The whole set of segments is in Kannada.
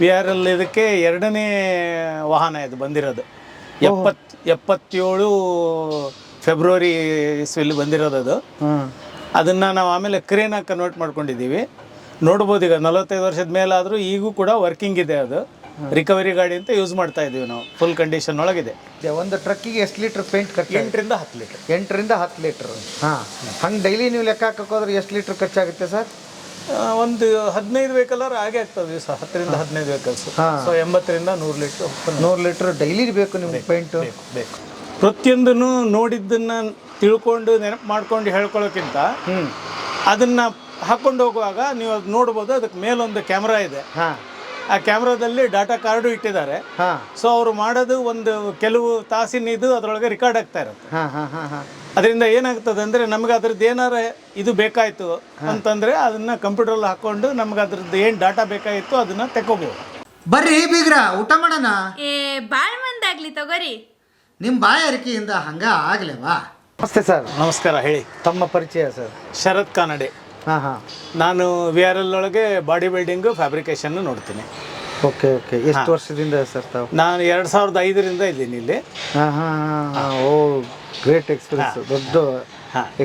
ವಿ ಆರ್ ಎಲ್ ಇದಕ್ಕೆ ಎರಡನೇ ವಾಹನ ಇದು ಬಂದಿರೋದು. ಎಪ್ಪತ್ ಎಪ್ಪತ್ತೇಳು ಫೆಬ್ರವರಿ ಇಸ್ವಿಲಿ ಬಂದಿರೋದು ಅದು. ಅದನ್ನು ನಾವು ಆಮೇಲೆ ಕ್ರೇನಾಗಿ ಕನ್ವರ್ಟ್ ಮಾಡ್ಕೊಂಡಿದ್ದೀವಿ. ನೋಡ್ಬೋದು ಈಗ ನಲವತ್ತೈದು ವರ್ಷದ ಮೇಲಾದರೂ ಈಗೂ ಕೂಡ ವರ್ಕಿಂಗ್ ಇದೆ ಅದು. ರಿಕವರಿ ಗಾಡಿ ಅಂತ ಯೂಸ್ ಮಾಡ್ತಾ ಇದ್ದೀವಿ ನಾವು. ಫುಲ್ ಕಂಡೀಷನ್ ಒಳಗಿದೆ. ಒಂದು ಟ್ರಕ್ಕಿಗೆ ಎಷ್ಟು ಲೀಟ್ರ್ ಪೇಂಟ್ ಖರ್ಚು ಎಂಟರಿಂದ ಹತ್ತು ಲೀಟರ್ ಎಂಟರಿಂದ ಹತ್ತು ಲೀಟ್ರ್ ಹಾಂ. ಹಂಗೆ ಡೈಲಿ ನೀವು ಲೆಕ್ಕ ಹಾಕೋದ್ರೆ ಎಷ್ಟು ಲೀಟ್ರ್ ಖರ್ಚಾಗುತ್ತೆ ಸರ್? ಒಂದು ಹದಿನೈದು ವೆಹಿಕಲ್ ಹಾಗೆ ಆಗ್ತದೆ ದಿವಸ. ಹತ್ತರಿಂದ ಹದಿನೈದು ವೆಹಿಕಲ್ಸ್. ಸೊ ಎಂಬತ್ತರಿಂದ ನೂರು ಲೀಟ್ರ್ ನೂರು ಲೀಟ್ರ್ ಡೈಲಿ ಬೇಕು ನಿಮ್ಗೆ ಪೇಂಟು ಬೇಕು ಪ್ರತಿಯೊಂದನ್ನು ನೋಡಿದ್ದನ್ನ ತಿಳ್ಕೊಂಡು ನೆನಪು ಮಾಡ್ಕೊಂಡು ಹೇಳ್ಕೊಳ್ಳೋಕ್ಕಿಂತ ಅದನ್ನ ಹಾಕೊಂಡು ಹೋಗುವಾಗ ನೀವು ಅದು ನೋಡ್ಬೋದು ಅದಕ್ಕೆ ಮೇಲೊಂದು ಕ್ಯಾಮ್ರಾ ಇದೆ. ಆ ಕ್ಯಾಮ್ರಾದಲ್ಲಿ ಡಾಟಾ ಕಾರ್ಡು ಇಟ್ಟಿದ್ದಾರೆ. ಸೊ ಅವರು ಮಾಡೋದು ಒಂದು ಕೆಲವು ತಾಸಿನ ಇದು ಅದರೊಳಗೆ ರೆಕಾರ್ಡ್ ಆಗ್ತಾ ಇರುತ್ತೆ. ಹಾಂ ಹಾಂ ಹಾಂ ಹಾಂ. ಅದರಿಂದ ಏನಾಗ್ತದೆ ಅಂದರೆ ನಮ್ಗೆ ಅದ್ರದ್ದು ಏನಾರ ಇದು ಬೇಕಾಯಿತು ಅಂತಂದರೆ ಅದನ್ನು ಕಂಪ್ಯೂಟ್ರಲ್ಲಿ ಹಾಕ್ಕೊಂಡು ನಮ್ಗೆ ಅದ್ರದ್ದು ಏನು ಡಾಟಾ ಬೇಕಾಗಿತ್ತು ಅದನ್ನು ತೆಕ್ಕೋಬೋದು. ಬರ್ರಿ ಬೀಗ್ರ ಊಟ ಮಾಡೋಣ? ಏ ಬಾಳ್ ಮಂದಾಗ್ಲಿ ತಗೋರಿ. ನಿಮ್ಮ ಬಾಯಾರಿಕೆಯಿಂದ ಹಂಗ ಆಗ್ಲೇವಾ? ನಮಸ್ತೆ ಸರ್. ನಮಸ್ಕಾರ ಹೇಳಿ. ತಮ್ಮ ಪರಿಚಯ ಸರ್. ಶರತ್ ಕಾನಡೆ. ಹಾಂ ಹಾಂ. ನಾನು ವಿ ಆರ್ ಎಲ್ ಒಳಗೆ ಬಾಡಿ ಬಿಲ್ಡಿಂಗು ಫ್ಯಾಬ್ರಿಕೇಷನ್ನು ನೋಡ್ತೀನಿ. Okay okay. ಎಷ್ಟು ವರ್ಷದಿಂದ ಸರ್ ತಾವು ನಾನು ಎರಡು ಸಾವಿರದ ಐದರಿಂದ ಇದ್ದೀನಿ ಇಲ್ಲಿ. ಹಾಂ ಹಾಂ ಹಾಂ ಓ ಗ್ರೇಟ್ ಎಕ್ಸ್ಪೀರಿಯನ್ಸ್ ದೊಡ್ಡ.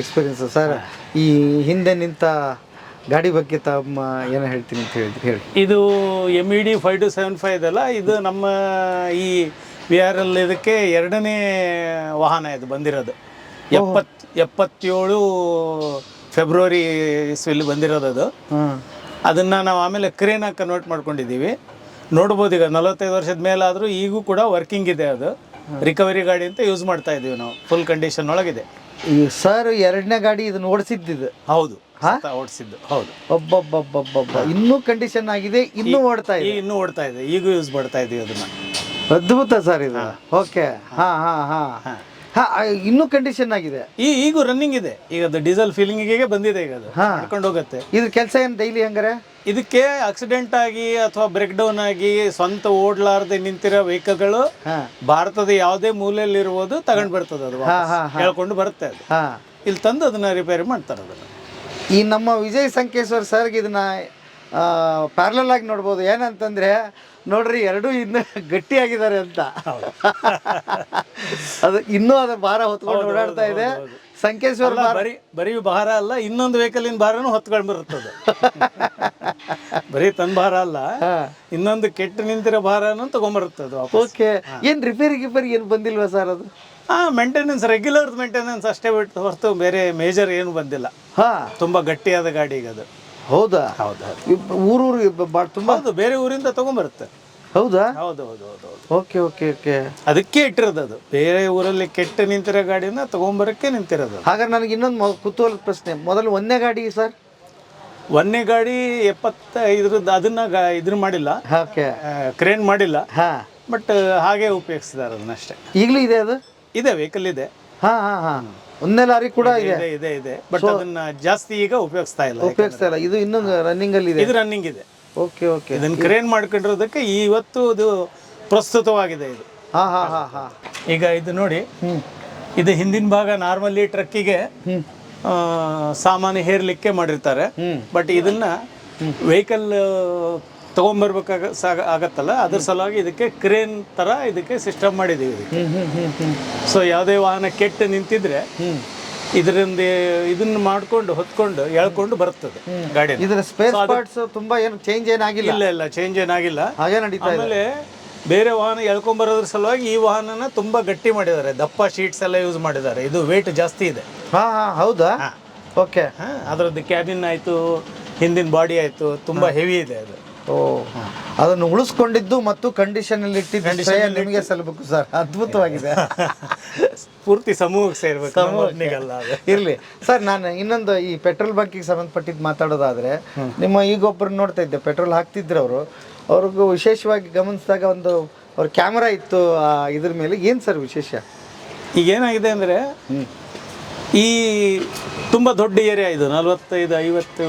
ಎಕ್ಸ್ಪೀರಿಯನ್ಸ್ ಸರ್ ಈ ಹಿಂದೆ ನಿಂತ ಗಾಡಿ ಬಗ್ಗೆ ತಮ್ಮ ಏನು ಹೇಳ್ತೀನಿ ಅಂತ ಹೇಳಿದ್ರಿ? ಹೇಳಿ. ಇದು M E D five two seven five ಇದೆಲ್ಲ ಇದು ನಮ್ಮ ಈ ವಿ ಆರ್ ಎಲ್ ಇದಕ್ಕೆ ಎರಡನೇ ವಾಹನ ಇದು ಬಂದಿರೋದು. ಎಪ್ಪತ್ ಎಪ್ಪತ್ತೇಳು ಫೆಬ್ರವರಿ ಇಸ್ವಿಲಿ ಬಂದಿರೋದು ಅದು. ಅದನ್ನು ನಾವು ಆಮೇಲೆ ಕ್ರೇನಾಗಿ ಕನ್ವರ್ಟ್ ಮಾಡ್ಕೊಂಡಿದ್ದೀವಿ. ನೋಡ್ಬೋದು ಈಗ ನಲವತ್ತೈದು ವರ್ಷದ ಮೇಲಾದರೂ ಈಗೂ ಕೂಡ ವರ್ಕಿಂಗ್ ಇದೆ ಅದು. ರಿಕವರಿ ಗಾಡಿ ಅಂತ ಯೂಸ್ ಮಾಡ್ತಾ ಇದೀವಿ ನಾವು. ಫುಲ್ ಕಂಡೀಷನ್ ಒಳಗಿದೆ ಈ ಸರ್ ಎರಡನೇ ಗಾಡಿ ಇದನ್ನ ಓಡಿಸಿದ್ದಿದ್ದು. ಹೌದು. ಓಡಿಸಿದ್ದು. ಹೌದು. ಒಬ್ಬೊಬ್ಬೊಬ್ಬೊಬ್ಬ ಇನ್ನೂ ಕಂಡೀಷನ್ ಆಗಿದೆ ಇನ್ನೂ ಓಡ್ತಾ ಇದೆ. ಇನ್ನೂ ಓಡ್ತಾ ಇದೆ. ಈಗೂ ಯೂಸ್ ಮಾಡ್ತಾ ಇದೀವಿ ಅದನ್ನ. ಅದ್ಭುತ ಸರ್ ಇದು. ಓಕೆ ಹಾ ಹಾ. ಹಾ. ಹಾ ಇನ್ನೂ ಕಂಡೀಷನ್ ಆಗಿದೆ. ಈ ಈಗೂ ರನ್ನಿಂಗ್ ಇದೆ. ಈಗ ಅದು ಡೀಸೆಲ್ ಫೀಲಿಂಗಿಗೆ ಬಂದಿದೆ ಈಗ ಅದು. ಹಾ. ಹೋಗುತ್ತೆ. ಇದು ಕೆಲಸ ಏನು ಡೈಲಿ ಹಂಗಾರೆ? ಇದಕ್ಕೆ ಆಕ್ಸಿಡೆಂಟ್ ಆಗಿ ಅಥವಾ ಬ್ರೇಕ್ ಡೌನ್ ಆಗಿ ಸ್ವಂತ ಓಡ್ಲಾರ್ದೆ ನಿಂತಿರೋ ವೆಹಿಕಲ್ಗಳು ಹಾ. ಭಾರತದ ಯಾವುದೇ ಮೂಲೆಯಲ್ಲಿರ್ಬೋದು ತಗೊಂಡು ಬರ್ತದೆ ಅದು ವಾಪಸ್. ಹೇಳ್ಕೊಂಡು ಬರುತ್ತೆ ಅದು. ಹಾ. ಇಲ್ಲಿ ತಂದು ಅದನ್ನ ರಿಪೇರಿ ಮಾಡ್ತಾರೆ ಅದನ್ನ. ಈ ನಮ್ಮ ವಿಜಯ್ ಸಂಕೇಶ್ವರ್ ಸರ್ಗೆ ಇದನ್ನ ಪ್ಯಾರಲಲ್ ಆಗಿ ನೋಡ್ಬೋದು. ಏನಂತಂದ್ರೆ ನೋಡ್ರಿ ಎರಡೂ ಇನ್ನು ಗಟ್ಟಿಯಾಗಿದ್ದಾರೆ ಅಂತ. ಅದು ಇನ್ನೂ ಅದು ಭಾರ ಹೊತ್ಕೊಂಡು ಓಡಾಡ್ತಾ ಇದೆ. ಸಂಕೇಶ್ವರ ಬರೀ ಬರೀ ಭಾರ ಅಲ್ಲ ಇನ್ನೊಂದು ವೆಹಿಕಲಿನ ಭಾರನೂ ಹೊತ್ಕೊಂಡು ಬರುತ್ತದೆ ಬರೀ ತನ್ನ ಭಾರ ಅಲ್ಲ ಇನ್ನೊಂದು ಕೆಟ್ಟ ನಿಂತಿರೋ ಭಾರನೂ ವಾಪಸ್. ಓಕೆ. ಏನು ರಿಪೇರಿ ಗಿಪೇರಿ ಏನು ಬಂದಿಲ್ವಾ ಸರ್ ಅದು? ಹಾಂ ಮೇಂಟೆನೆನ್ಸ್ ರೆಗ್ಯುಲರ್ ಮೇಂಟೆನೆನ್ಸ್ ಅಷ್ಟೇ ಬಿಟ್ಟು ಹೊರತು ಬೇರೆ ಮೇಜರ್ ಏನು ಬಂದಿಲ್ಲ. ಹಾ. ತುಂಬ ಗಟ್ಟಿಯಾದ ಗಾಡಿ ಈಗ ಅದು. ಹೌದಾ? ಹೌದು ಊರೂರಿಗೆ ಭಾಳ ತುಂಬ ಹೌದು ಬೇರೆ ಊರಿಂದ ತಗೊಂಬರುತ್ತೆ. ಹೌದಾ? ಹೌದು ಹೌದು ಹೌದು ಹೌದು. Okay okay okay. ಅದಕ್ಕೆ ಇಟ್ಟಿರೋದು ಅದು. ಬೇರೆ ಊರಲ್ಲಿ ಕೆಟ್ಟ ನಿಂತಿರೋ ಗಾಡಿನ ತಗೊಂಬರಕ್ಕೆ ನಿಂತಿರೋದು ಅದು. ಹಾಗಾದ್ರೆ ನನಗೆ ಇನ್ನೊಂದು ಕುತೂಹಲ ಪ್ರಶ್ನೆ. ಮೊದಲು ಒಂದನೇ ಗಾಡಿ ಸರ್? ಒಂದನೇ ಗಾಡಿ ಎಪ್ಪತ್ತೈದರದ್ದು ಅದನ್ನ ಗಾ ಇದನ್ನ ಮಾಡಿಲ್ಲ. ಓಕೆ. ಕ್ರೇನ್ ಮಾಡಿಲ್ಲ. ಹಾಂ. ಬಟ್ ಹಾಗೆ ಅದನ್ನ ಅದನ್ನಷ್ಟೇ ಈಗಲೂ ಇದೆ ಅದು? ಇದೆ ವೆಹಿಕಲ್ ಇದೆ. ಹಾ ಹಾ ಹಾ. ಒಂದನೇ ಲಾರಿ ಕೂಡ ಇದೆ ಇದೆ. ಇದೆ ಇದೆ. ಬಟ್ ಅದನ್ನ ಜಾಸ್ತಿ ಈಗ ಉಪಯೋಗಿಸ್ತಾ ಇಲ್ಲ ಉಪಯೋಗಿಸ್ತಾ ಇಲ್ಲ. ಇದು ಇನ್ನೂ ರನ್ನಿಂಗ್ ಅಲ್ಲಿ ಇದೆ. ಇದು ರನ್ನಿಂಗ್ ಇದೆ. ಓಕೆ ಓಕೆ ಇದನ್ನ ಕ್ರೇನ್ ಮಾಡ್ಕೊಂಡಿರೋದಕ್ಕೆ ಇವತ್ತು ಇದು ಪ್ರಸ್ತುತವಾಗಿದೆ ಇದು. ಹಾ ಹಾ ಹಾ ಹಾ. ಈಗ ಇದು ನೋಡಿ ಇದು ಹಿಂದಿನ ಭಾಗ ನಾರ್ಮಲಿ ಟ್ರಕ್ಕಿಗೆ ಸಾಮಾನು ಹೇರ್ಲಿಕ್ಕೆ ಮಾಡಿರ್ತಾರೆ. ಬಟ್ ಇದನ್ನ ವೆಹಿಕಲ್ ತಗೊಂಬರ್ಬೇಕಾಗ ಸಾಗ ಆಗತ್ತಲ್ಲ? ಅದ್ರ ಸಲುವಾಗಿ ಇದಕ್ಕೆ ಕ್ರೇನ್ ತರ ಇದಕ್ಕೆ ಸಿಸ್ಟಮ್ ಇದಕ್ಕೆ. ಹ್ಮ್ ಸೊ ಯಾವುದೇ ವಾಹನ ಕೆಟ್ಟು ನಿಂತಿದ್ರೆ ಇದರಿಂದ ಇದನ್ನ ಮಾಡ್ಕೊಂಡು ಹೊತ್ಕೊಂಡು ಎಳ್ಕೊಂಡು ಬರ್ತದೆ ಗಾಡಿ ಇದರ ಸ್ಪೇಸ್ ಪಾರ್ಟ್ಸ್ ತುಂಬಾ ಏನು ಚೇಂಜ್ ಏನಾಗಿಲ್ಲ. ಇಲ್ಲ ಇಲ್ಲ ಚೇಂಜ್ ಏನಾಗಿಲ್ಲ. ಹಾಗೆ ನಡೀತಾ ಆಮೇಲೆ ಬೇರೆ ವಾಹನ ಎಳ್ಕೊಂಬರೋದ್ರ ಸಲುವಾಗಿ ಈ ವಾಹನನ ತುಂಬಾ ಗಟ್ಟಿ ಮಾಡಿದ್ದಾರೆ. ದಪ್ಪ ಶೀಟ್ಸ್ ಎಲ್ಲ ಯೂಸ್ ಮಾಡಿದ್ದಾರೆ. ಇದು ವೇಟ್ ಜಾಸ್ತಿ ಇದೆ. ಹಾ ಹಾ ಹೌದಾ? ಓಕೆ ಹಾ, ಅದರದ್ದು ಕ್ಯಾಬಿನ್ ಆಯಿತು ಹಿಂದಿನ ಬಾಡಿ ಆಯಿತು ತುಂಬಾ ಹೆವಿ ಇದೆ ಅದು. ಅದನ್ನು ಉಳಿಸ್ಕೊಂಡಿದ್ದು ಮತ್ತು ಕಂಡೀಷನ್ ಅಲ್ಲಿ ಇಟ್ಟಿದ್ದು ನಿಮಗೆ ಸಲ್ಲಬೇಕು ಸರ್. ಅದ್ಭುತವಾಗಿದೆ. ಪೂರ್ತಿ ಸಮೂಹಕ್ಕೆ ಸೇರ್ಬೇಕು ಇರ್ಲಿ. ಸರ್ ನಾನು ಇನ್ನೊಂದು ಈ ಪೆಟ್ರೋಲ್ ಬಂಕಿಗೆ ಸಂಬಂಧಪಟ್ಟಿದ್ದು ಮಾತಾಡೋದಾದ್ರೆ ನಿಮ್ಮ ಈಗ ಒಬ್ಬರು ನೋಡ್ತಾ ಇದ್ದೆ ಪೆಟ್ರೋಲ್ ಹಾಕ್ತಿದ್ರು ಅವರು. ಅವ್ರಿಗೂ ವಿಶೇಷವಾಗಿ ಗಮನಿಸಿದಾಗ ಒಂದು ಅವ್ರ ಕ್ಯಾಮ್ರಾ ಇತ್ತು ಆ ಇದ್ರ ಮೇಲೆ. ಏನು ಸರ್ ವಿಶೇಷ? ಈಗ ಏನಾಗಿದೆ ಅಂದ್ರೆ ಈ ತುಂಬ ದೊಡ್ಡ ಏರಿಯಾ ಇದು ನಲವತ್ತೈದು ಐವತ್ತು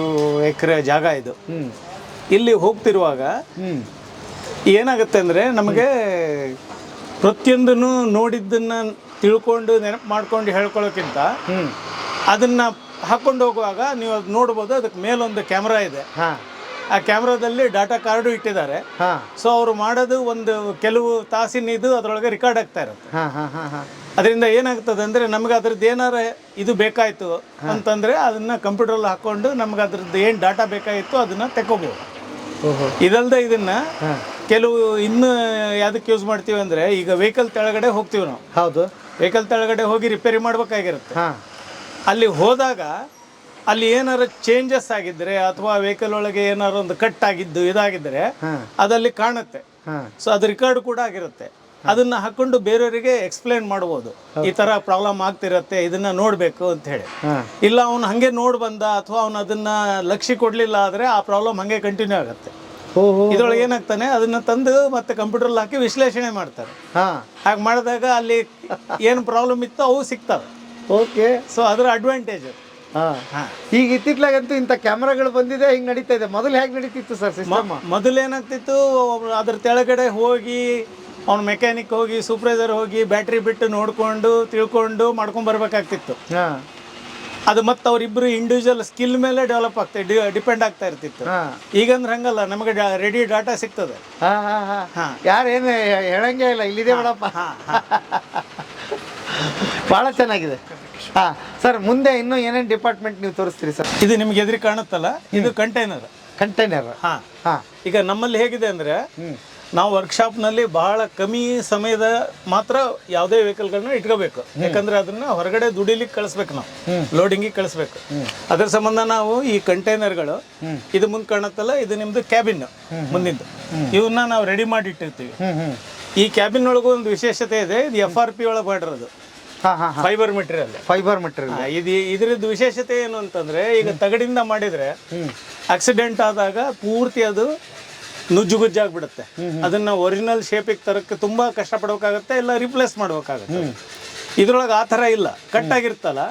ಎಕರೆ ಜಾಗ ಇದು. ಇಲ್ಲಿ ಹೋಗ್ತಿರುವಾಗ ಏನಾಗುತ್ತೆ ಅಂದರೆ ನಮಗೆ ಪ್ರತಿಯೊಂದನ್ನು ನೋಡಿದ್ದನ್ನು ತಿಳ್ಕೊಂಡು ನೆನಪು ಮಾಡ್ಕೊಂಡು ಹೇಳ್ಕೊಳ್ಳೋಕ್ಕಿಂತ ಅದನ್ನ ಹಾಕ್ಕೊಂಡು ಹೋಗುವಾಗ ನೀವು ಅದು ನೋಡ್ಬೋದು ಅದಕ್ಕೆ ಮೇಲೊಂದು ಕ್ಯಾಮ್ರಾ ಇದೆ. ಆ ಕ್ಯಾಮ್ರಾದಲ್ಲಿ ಡಾಟಾ ಕಾರ್ಡು ಇಟ್ಟಿದ್ದಾರೆ. ಹಾ. ಸೊ ಅವರು ಮಾಡೋದು ಒಂದು ಕೆಲವು ತಾಸಿನ ಇದು ಅದರೊಳಗೆ ರೆಕಾರ್ಡ್ ಆಗ್ತಾ ಇರುತ್ತೆ. ಹಾ ಹಾ ಹಾ ಹಾ. ಅದರಿಂದ ಏನಾಗ್ತದೆ ಅಂದರೆ ನಮ್ಗೆ ಅದ್ರದ್ದು ಏನಾರ ಇದು ಬೇಕಾಯಿತು ಅಂತಂದರೆ ಅದನ್ನು ಕಂಪ್ಯೂಟ್ರಲ್ಲಿ ಹಾಕ್ಕೊಂಡು ನಮ್ಗೆ ಅದ್ರದ್ದು ಏನು ಡಾಟಾ ಬೇಕಾಗಿತ್ತು ಅದನ್ನು ತೆಕ್ಕೋಬೋದು. ಓಹೋ. ಇದನ್ನ ಕೆಲವು ಇನ್ನು ಯಾವ್ದಕ್ಕೆ ಯೂಸ್ ಮಾಡ್ತೀವಿ ಅಂದ್ರೆ ಈಗ ವೆಹಿಕಲ್ ತೆಳಗಡೆ ಹೋಗ್ತೀವಿ ನಾವು. ಹೌದು. ವೆಹಿಕಲ್ ತೆಳಗಡೆ ಹೋಗಿ ರಿಪೇರಿ ಮಾಡ್ಬೇಕಾಗಿರುತ್ತೆ. ಹಾ. ಅಲ್ಲಿ ಹೋದಾಗ ಅಲ್ಲಿ ಏನಾರ ಚೇಂಜಸ್ ಆಗಿದ್ರೆ ಅಥವಾ ವೆಹಿಕಲ್ ಒಳಗೆ ಏನಾರು ಒಂದು ಕಟ್ ಆಗಿದ್ದು ಇದಾಗಿದ್ರೆ ಅದಲ್ಲಿ ಕಾಣುತ್ತೆ. ಹಾ. ಸೊ ಅದು ರಿಕಾರ್ಡ್ ಕೂಡ ಆಗಿರುತ್ತೆ. ಅದನ್ನ ಹಾಕೊಂಡು ಬೇರೆಯವರಿಗೆ ಎಕ್ಸ್ಪ್ಲೇನ್ ಮಾಡ್ಬೋದು. ಈ ತರ ಪ್ರಾಬ್ಲಮ್ ಆಗ್ತಿರತ್ತೆ ಇದನ್ನ ನೋಡ್ಬೇಕು ಅಂತ ಹೇಳಿ. ಇಲ್ಲ ಅವನು ಹಂಗೆ ನೋಡ್ ಬಂದ ಅಥವಾ ಅವ್ನು ಅದನ್ನ ಲಕ್ಷ್ಯ ಕೊಡ್ಲಿಲ್ಲ ಆದ್ರೆ ಆ ಪ್ರಾಬ್ಲಮ್ ಹಂಗೆ ಕಂಟಿನ್ಯೂ ಆಗುತ್ತೆ. ಇದ್ರೊಳಗೆ ಏನಾಗ್ತಾನೆ ಅದನ್ನ ತಂದು ಮತ್ತೆ ಕಂಪ್ಯೂಟರ್ ಹಾಕಿ ವಿಶ್ಲೇಷಣೆ ಮಾಡ್ತಾರೆ. ಹಾ. ಹಾಗೆ ಮಾಡಿದಾಗ ಅಲ್ಲಿ ಏನು ಪ್ರಾಬ್ಲಮ್ ಇತ್ತು ಅವು ಸಿಗ್ತಾವೆ. ಓಕೆ. ಸೊ ಅದರ ಅಡ್ವಾಂಟೇಜ್ ಈಗ ಇತ್ತಿತ್ಲಾಗಂತೂ ಇಂಥ ಕ್ಯಾಮ್ರಾಗಳು ಬಂದಿದೆ ಹಿಂಗ್ ನಡೀತಾ ಇದೆ. ಮೊದಲು ಹೇಗೆ ನಡೀತಿತ್ತು ಸರ್ ಸಿಸ್ಟಮ್ ಮೊದಲೇನಾಗ್ತಿತ್ತು ಅದ್ರ ತೆಳಗಡೆ ಹೋಗಿ ಅವ್ನು ಮೆಕ್ಯಾನಿಕ್ ಹೋಗಿ ಸೂಪ್ರೈಸರ್ ಹೋಗಿ ಬ್ಯಾಟ್ರಿ ಬಿಟ್ಟು ನೋಡ್ಕೊಂಡು ತಿಳ್ಕೊಂಡು ಮಾಡ್ಕೊಂಡ್ ಬರ್ಬೇಕಾಗ್ತಿತ್ತು. ಹಾ. ಅದು ಮತ್ತೆ ಅವರಿಬ್ಬರು ಇಂಡಿವಿಜುವಲ್ ಸ್ಕಿಲ್ ಮೇಲೆ ಡೆವಲಪ್ ಆಗ್ತಾ ಡಿಪೆಂಡ್ ಆಗ್ತಾ ಇರ್ತಿತ್ತು. ಹಾ. ಈಗಂದ್ರೆ ಹಂಗಲ್ಲ ನಮಗೆ ರೆಡಿ ಡಾಟಾ ಸಿಗ್ತದೆ. ಹಾ ಹಾ ಹಾ. ಹಾ. ಯಾರೇನು ಹೇಳಂಗೆ ಇಲ್ಲ ಇಲ್ಲಿದೆ ಬಿಡಪ್ಪ. ಭಾಳ ಚೆನ್ನಾಗಿದೆ. ಹಾ ಸರ್ ಮುಂದೆ ಇನ್ನೂ ಏನೇನು ಡಿಪಾರ್ಟ್ಮೆಂಟ್ ನೀವು ತೋರಿಸ್ತೀರಿ ಸರ್? ಇದು ನಿಮ್ಗೆ ಎದುರಿ ಕಾಣುತ್ತಲ್ಲ ಇದು ಕಂಟೈನರ್ ಕಂಟೈನರ್ ಹಾ. ಹಾ. ಈಗ ನಮ್ಮಲ್ಲಿ ಹೇಗಿದೆ ಅಂದ್ರೆ ನಾವು ವರ್ಕ್ಶಾಪ್ನಲ್ಲಿ ಬಹಳ ಕಮ್ಮಿ ಸಮಯದ ಮಾತ್ರ ಯಾವುದೇ ವೆಹಿಕಲ್ಗಳನ್ನ ಇಟ್ಕೋಬೇಕು. ಯಾಕಂದ್ರೆ ಅದನ್ನ ಹೊರಗಡೆ ದುಡಿಲಿಕ್ಕೆ ಕಳಿಸ್ಬೇಕು ನಾವು. ಲೋಡಿಂಗಿಗೆ ಕಳಿಸ್ಬೇಕು. ಅದ್ರ ಸಂಬಂಧ ನಾವು ಈ ಕಂಟೈನರ್ಗಳು ಇದು ಮುಂದೆ ಕಾಣತ್ತಲ್ಲ ಇದು ನಿಮ್ದು ಕ್ಯಾಬಿನ್ ಮುಂದಿಂದು ಇವನ್ನ ನಾವು ರೆಡಿ ಮಾಡಿ ಇಟ್ಟಿರ್ತೀವಿ ಈ ಕ್ಯಾಬಿನ್ ಒಳಗೂ ಒಂದು ವಿಶೇಷತೆ ಇದೆ ಇದು ಎಫ್ ಆರ್ ಪಿ ಒಳಗೆ ಮಾಡಿರೋದು. ಫೈಬರ್ ಮೆಟೀರಿಯಲ್ ಫೈಬರ್ ಮೆಟೀರಿಯಲ್ ಇದು ಇದ್ರದ್ದು ವಿಶೇಷತೆ ಏನು ಅಂತಂದ್ರೆ ಈಗ ತಗಡಿಂದ ಮಾಡಿದ್ರೆ ಆಕ್ಸಿಡೆಂಟ್ ಆದಾಗ ಪೂರ್ತಿ ಅದು ನುಜ್ಜುಗುಜ್ಜಾಗ್ಬಿಡುತ್ತೆ ಅದನ್ನ ಒರಿಜಿನಲ್ ಶೇಪಿಗೆ ತರಕ್ಕೆ ತುಂಬಾ ಕಷ್ಟ ಪಡಬೇಕಾಗತ್ತೆ ಇಲ್ಲ ರಿಪ್ಲೇಸ್ ಮಾಡ್ಬೇಕಾಗತ್ತೆ ಇದ್ರೊಳಗೆ ಆ ತರ ಇಲ್ಲ. ಕಟ್ ಆಗಿರ್ತಲ್ಲ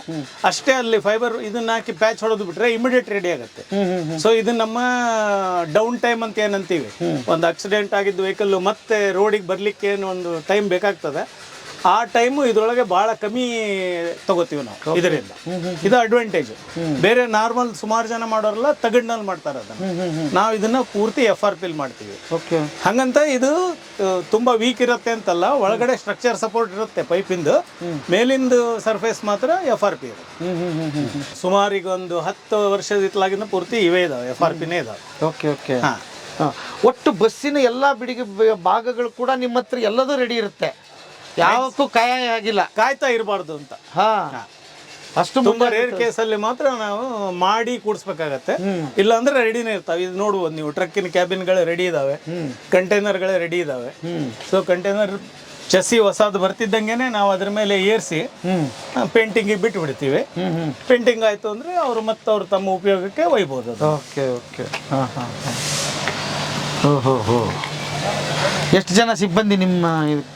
ಅಷ್ಟೇ ಅಲ್ಲಿ ಫೈಬರ್ ಇದನ್ನ ಹಾಕಿ ಪ್ಯಾಚ್ ಹೊಡೆದು ಬಿಟ್ರೆ ಇಮಿಡಿಯೇಟ್ ರೆಡಿ ಆಗುತ್ತೆ. ಸೊ ಇದು ನಮ್ಮ ಡೌನ್ ಟೈಮ್ ಅಂತ ಏನಂತೀವಿ. ಒಂದು ಆಕ್ಸಿಡೆಂಟ್ ಆಗಿದ್ದು ವೆಹಿಕಲ್ ಮತ್ತೆ ರೋಡಿಗೆ ಬರ್ಲಿಕ್ಕೆ ಏನು ಒಂದು ಟೈಮ್ ಬೇಕಾಗ್ತದೆ. ಆ ಟೈಮು ಇದ್ರೊಳಗೆ ಬಹಳ ಕಮ್ಮಿ ತಗೋತೀವಿ ನಾವು ಇದರಿಂದ. ಇದು ಅಡ್ವಾಂಟೇಜ್ ಬೇರೆ ನಾರ್ಮಲ್ ಸುಮಾರು ಜನ ಮಾಡೋರಲ್ಲ ತಗಡ್ನಲ್ಲಿ ಮಾಡ್ತಾರೆ ಅದನ್ನ. ನಾವು ಇದನ್ನ ಪೂರ್ತಿ ಎಫ್ ಆರ್ ಪಿಲ್ ಮಾಡ್ತೀವಿ. ಹಂಗಂತ ಇದು ತುಂಬಾ ವೀಕ್ ಇರುತ್ತೆ ಅಂತಲ್ಲ ಒಳಗಡೆ ಸ್ಟ್ರಕ್ಚರ್ ಸಪೋರ್ಟ್ ಇರುತ್ತೆ ಪೈಪಿಂದು ಮೇಲಿಂದು ಸರ್ಫೇಸ್ ಮಾತ್ರ ಎಫ್ ಆರ್ ಪಿ ಇದೆ ಹ್ಮ್ ಹ್ಮ್ ಹ್ಮ್ ಹ್ಮ್ ಹ್ಮ್. ಸುಮಾರು ಈಗ ಒಂದು ಹತ್ತು ವರ್ಷದ ಇತ್ಲಾಗಿಂದ ಪೂರ್ತಿ ಇವೇ ಇದಾವೆ ಎಫ್ ಆರ್ ಪಿನೇ ಇದಾವೆ. Okay okay. ಒಟ್ಟು ಬಸ್ಸಿನ ಎಲ್ಲ ಬಿಡಿಗೆ ಭಾಗಗಳು ಕೂಡ ನಿಮ್ಮ ಹತ್ರ ಎಲ್ಲದೂ ರೆಡಿ ಇರುತ್ತೆ. ಯಾವಕ್ಕೂ ಕಾಯ ಆಗಿಲ್ಲ. ಕಾಯ್ತಾ ಇರಬಾರ್ದು ಅಂತ. ಹಾ. ಅಷ್ಟು ತುಂಬಾ ರೇರ್ ಕೇಸಲ್ಲಿ ಮಾತ್ರ ನಾವು ಮಾಡಿ ಕೂಡಿಸ್ಬೇಕಾಗತ್ತೆ. ಇಲ್ಲ ಅಂದ್ರೆ ರೆಡಿನೇ ಇರ್ತಾವೆ. ಇದು ನೋಡ್ಬೋದು ನೀವು ಟ್ರಕ್ಕಿನ ಕ್ಯಾಬಿನ್ಗಳೇ ರೆಡಿ ಇದಾವೆ. ಕಂಟೈನರ್ಗಳೇ ರೆಡಿ ಇದಾವೆ. ಸೊ ಕಂಟೈನರ್ ಚಸಿ ಹೊಸದು ಬರ್ತಿದ್ದಂಗೆನೆ ನಾವು ಅದ್ರ ಮೇಲೆ ಏರಿಸಿ ಪೇಂಟಿಂಗ್ ಬಿಟ್ಟು ಬಿಡ್ತೀವಿ ಪೇಂಟಿಂಗ್ ಆಯ್ತು ಅಂದ್ರೆ ಅವರು ಮತ್ತೆ ಅವ್ರು ತಮ್ಮ ಉಪಯೋಗಕ್ಕೆ ಒಯ್ಬೋದು ಓಕೆ ಓಕೆ. ಹಾಂ ಹಾಂ. ಓಹೋ ಹೋ. ಎಷ್ಟು ಜನ ಸಿಬ್ಬಂದಿ ನಿಮ್ಮ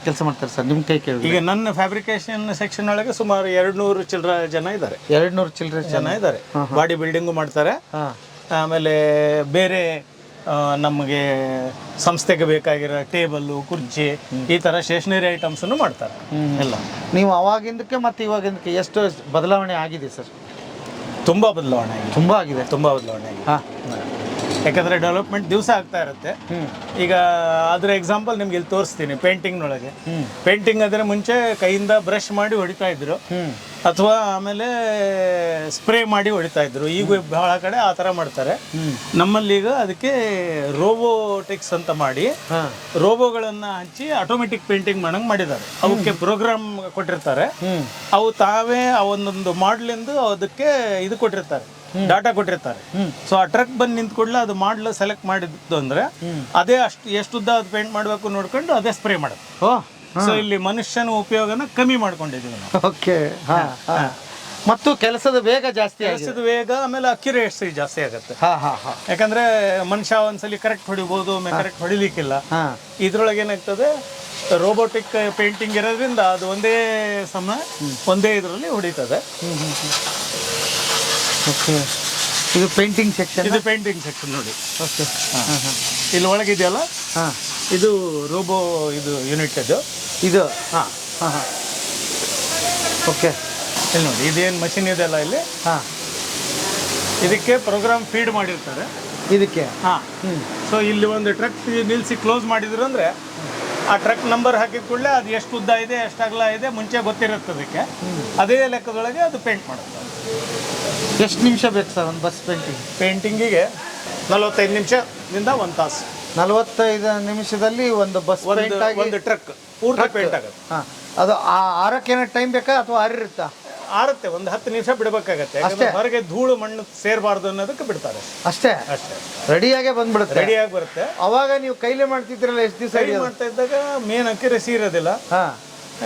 ಕೆಲಸ ಮಾಡ್ತಾರೆ ಸರ್? ನಿಮ್ಮ ಕೈ ಕೇಳಿ ಈಗ ನನ್ನ ಫ್ಯಾಬ್ರಿಕೇಶನ್ ಸೆಕ್ಷನ್ ಒಳಗೆ ಸುಮಾರು ಎರಡು ನೂರು ಚಿಲ್ಲರ ಜನ ಇದ್ದಾರೆ. ಎರಡು ನೂರು ಚಿಲ್ಲರೆ ಜನ ಇದ್ದಾರೆ. ಬಾಡಿ ಬಿಲ್ಡಿಂಗು ಮಾಡ್ತಾರೆ. ಆಮೇಲೆ ಬೇರೆ ನಮಗೆ ಸಂಸ್ಥೆಗೆ ಬೇಕಾಗಿರೋ ಟೇಬಲ್ಲು ಕುರ್ಚಿ ಈ ಥರ ಸ್ಟೇಷನರಿ ಐಟಮ್ಸನ್ನು ಮಾಡ್ತಾರೆ ಎಲ್ಲ. ನೀವು ಅವಾಗಿಂದಕ್ಕೆ ಮತ್ತು ಇವಾಗಿಂದಕ್ಕೆ ಎಷ್ಟು ಬದಲಾವಣೆ ಆಗಿದೆ ಸರ್? ತುಂಬ ಬದಲಾವಣೆ ಆಗಿದೆ. ತುಂಬ ಆಗಿದೆ. ತುಂಬ ಬದಲಾವಣೆ ಆಗಿದೆ. ಹಾಂ. ಯಾಕಂದರೆ ಡೆವಲಪ್ಮೆಂಟ್ ದಿವಸ ಆಗ್ತಾ ಇರುತ್ತೆ. ಈಗ ಅದರ ಎಕ್ಸಾಂಪಲ್ ನಿಮ್ಗೆ ಇಲ್ಲಿ ತೋರಿಸ್ತೀನಿ ಪೇಂಟಿಂಗ್ನೊಳಗೆ ಪೇಂಟಿಂಗ್ ಅಂದರೆ ಮುಂಚೆ ಕೈಯಿಂದ ಬ್ರಷ್ ಮಾಡಿ ಹೊಡಿತಾ ಇದ್ರು. ಅಥವಾ ಆಮೇಲೆ ಸ್ಪ್ರೇ ಮಾಡಿ ಹೊಡಿತಾ ಇದ್ರು. ಈಗ ಬಹಳ ಕಡೆ ಆ ಥರ ಮಾಡ್ತಾರೆ. ನಮ್ಮಲ್ಲಿ ಈಗ ಅದಕ್ಕೆ ರೋಬೋಟಿಕ್ಸ್ ಅಂತ ಮಾಡಿ ರೋಬೋಗಳನ್ನ ಹಚ್ಚಿ ಆಟೋಮೆಟಿಕ್ ಪೇಂಟಿಂಗ್ ಮಾಡಂಗ್ ಮಾಡಿದ್ದಾರೆ. ಅವಕ್ಕೆ ಪ್ರೋಗ್ರಾಮ್ ಕೊಟ್ಟಿರ್ತಾರೆ. ಅವು ತಾವೇ ಆ ಒಂದೊಂದು ಮಾಡ್ಲಿಂದು ಅದಕ್ಕೆ ಇದು ಕೊಟ್ಟಿರ್ತಾರೆ. ಡಾಟಾ ಕೊಟ್ಟಿರ್ತಾರೆ. ಸೊ ಆ ಟ್ರಕ್ ಬಂದು ನಿಂತ ಕೂಡಲೇ ಅದು ಮಾಡ್ಲು ಸೆಲೆಕ್ಟ್ ಮಾಡಿದ್ದು ಅಂದ್ರೆ ಅದೇ ಅಷ್ಟು ಎಷ್ಟು ಉದ್ದ ಅದು ಪೇಂಟ್ ಮಾಡಬೇಕು ನೋಡ್ಕೊಂಡು ಅದೇ ಸ್ಪ್ರೇ ಮಾಡುತ್ತೆ ಸೊ ಇಲ್ಲಿ ಮನುಷ್ಯನ ಉಪಯೋಗನ ಕಮ್ಮಿ ಮಾಡ್ಕೊಂಡಿದ್ದೀವಿ ನಾವು. ಓಕೆ ಹಾಂ ಹಾಂ. ಮತ್ತು ಕೆಲಸದ ವೇಗ ಜಾಸ್ತಿ ಕೆಲಸದ ವೇಗ ಆಮೇಲೆ ಅಕ್ಯುರೇಸಿ ಜಾಸ್ತಿ ಆಗುತ್ತೆ. ಹಾಂ ಹಾಂ ಹಾಂ. ಯಾಕಂದ್ರೆ ಮನುಷ್ಯ ಒಂದ್ಸಲಿ ಕರೆಕ್ಟ್ ಹೊಡಿಬಹುದು ಕರೆಕ್ಟ್ ಹೊಡಿಲಿಕ್ಕಿಲ್ಲ. ಇದ್ರೊಳಗೆ ಏನಾಗ್ತದೆ ರೋಬೋಟಿಕ್ ಪೇಂಟಿಂಗ್ ಇರೋದ್ರಿಂದ ಅದು ಒಂದೇ ಸಮ ಒಂದೇ ಇದರಲ್ಲಿ ಹೊಡಿತದೆ. ಓಕೆ ಇದು ಪೇಂಟಿಂಗ್ ಸೆಕ್ಷನ್ ಇದು ಪೇಂಟಿಂಗ್ ಸೆಕ್ಷನ್ ನೋಡಿ. ಓಕೆ ಹಾಂ. ಹಾಂ ಇಲ್ಲಿ ಒಳಗಿದೆಯಲ್ಲ ಹಾಂ. ಇದು ರೋಬೋ ಇದು ಯೂನಿಟ್ ಇದು ಇದು? ಹಾಂ. ಹಾಂ ಹಾಂ. ಓಕೆ ಇಲ್ಲಿ ನೋಡಿ ಇದೇನು ಮಷಿನ್ ಇದೆಯಲ್ಲ ಇಲ್ಲಿ? ಹಾಂ. ಇದಕ್ಕೆ ಪ್ರೋಗ್ರಾಮ್ ಫೀಡ್ ಮಾಡಿರ್ತಾರೆ. ಇದಕ್ಕೆ? ಹಾಂ. ಸೊ ಇಲ್ಲಿ ಒಂದು ಟ್ರಕ್ ನಿಲ್ಲಿಸಿ ಕ್ಲೋಸ್ ಮಾಡಿದ್ರು ಅಂದರೆ ಆ ಟ್ರಕ್ ನಂಬರ್ ಹಾಕಿದ ಕೂಡಲೇ ಅದು ಎಷ್ಟು ಉದ್ದ ಇದೆ ಎಷ್ಟು ಅಗಲ ಇದೆ ಮುಂಚೆ ಗೊತ್ತಿರುತ್ತೆ ಅದಕ್ಕೆ. ಅದೇ ಲೆಕ್ಕದೊಳಗೆ ಅದು ಪೇಂಟ್ ಮಾಡುತ್ತೆ. ಎಷ್ಟು ನಿಮಿಷ ಬೇಕು ಸರ್ ಒಂದು ಬಸ್ ಪೇಂಟಿಂಗ್ ಪೇಂಟಿಂಗಿಗೆ ನಲವತ್ತೈದು ನಿಮಿಷದಿಂದ ಒಂದು ತಾಸು. ನಲವತ್ತೈದು ನಿಮಿಷದಲ್ಲಿ ಒಂದು ಬಸ್ ಒಂದು ಟ್ರಕ್ ಪೂರ್ತಿ ಪೇಂಟ್ ಆಗುತ್ತೆ. ಹಾಂ. ಅದು ಆ ಆರಕ್ಕೆ ಏನೋ ಟೈಮ್ ಬೇಕಾ ಅಥವಾ ಆರಿರುತ್ತಾ? ಆರುತ್ತೆ ಒಂದು ಹತ್ತು ನಿಮಿಷ ಬಿಡಬೇಕಾಗತ್ತೆ. ಅಷ್ಟೇ. ಹೊರಗೆ ಧೂಳು ಮಣ್ಣು ಸೇರಬಾರ್ದು ಅನ್ನೋದಕ್ಕೆ ಬಿಡ್ತಾರೆ. ಅಷ್ಟೇ. ಅಷ್ಟೇ. ರೆಡಿಯಾಗೆ ಬಂದ್ಬಿಡುತ್ತೆ. ರೆಡಿಯಾಗಿ ಬರುತ್ತೆ. ಅವಾಗ ನೀವು ಕೈಲೇ ಮಾಡ್ತಿದ್ರಲ್ಲ ಎಷ್ಟು ದಿವಸ ರೆಡಿ ಮಾಡ್ತಾ ಇದ್ದಾಗ ಮೇನ್ ಅಕ್ಯುರಸಿ ಇರೋದಿಲ್ಲ ಹಾ.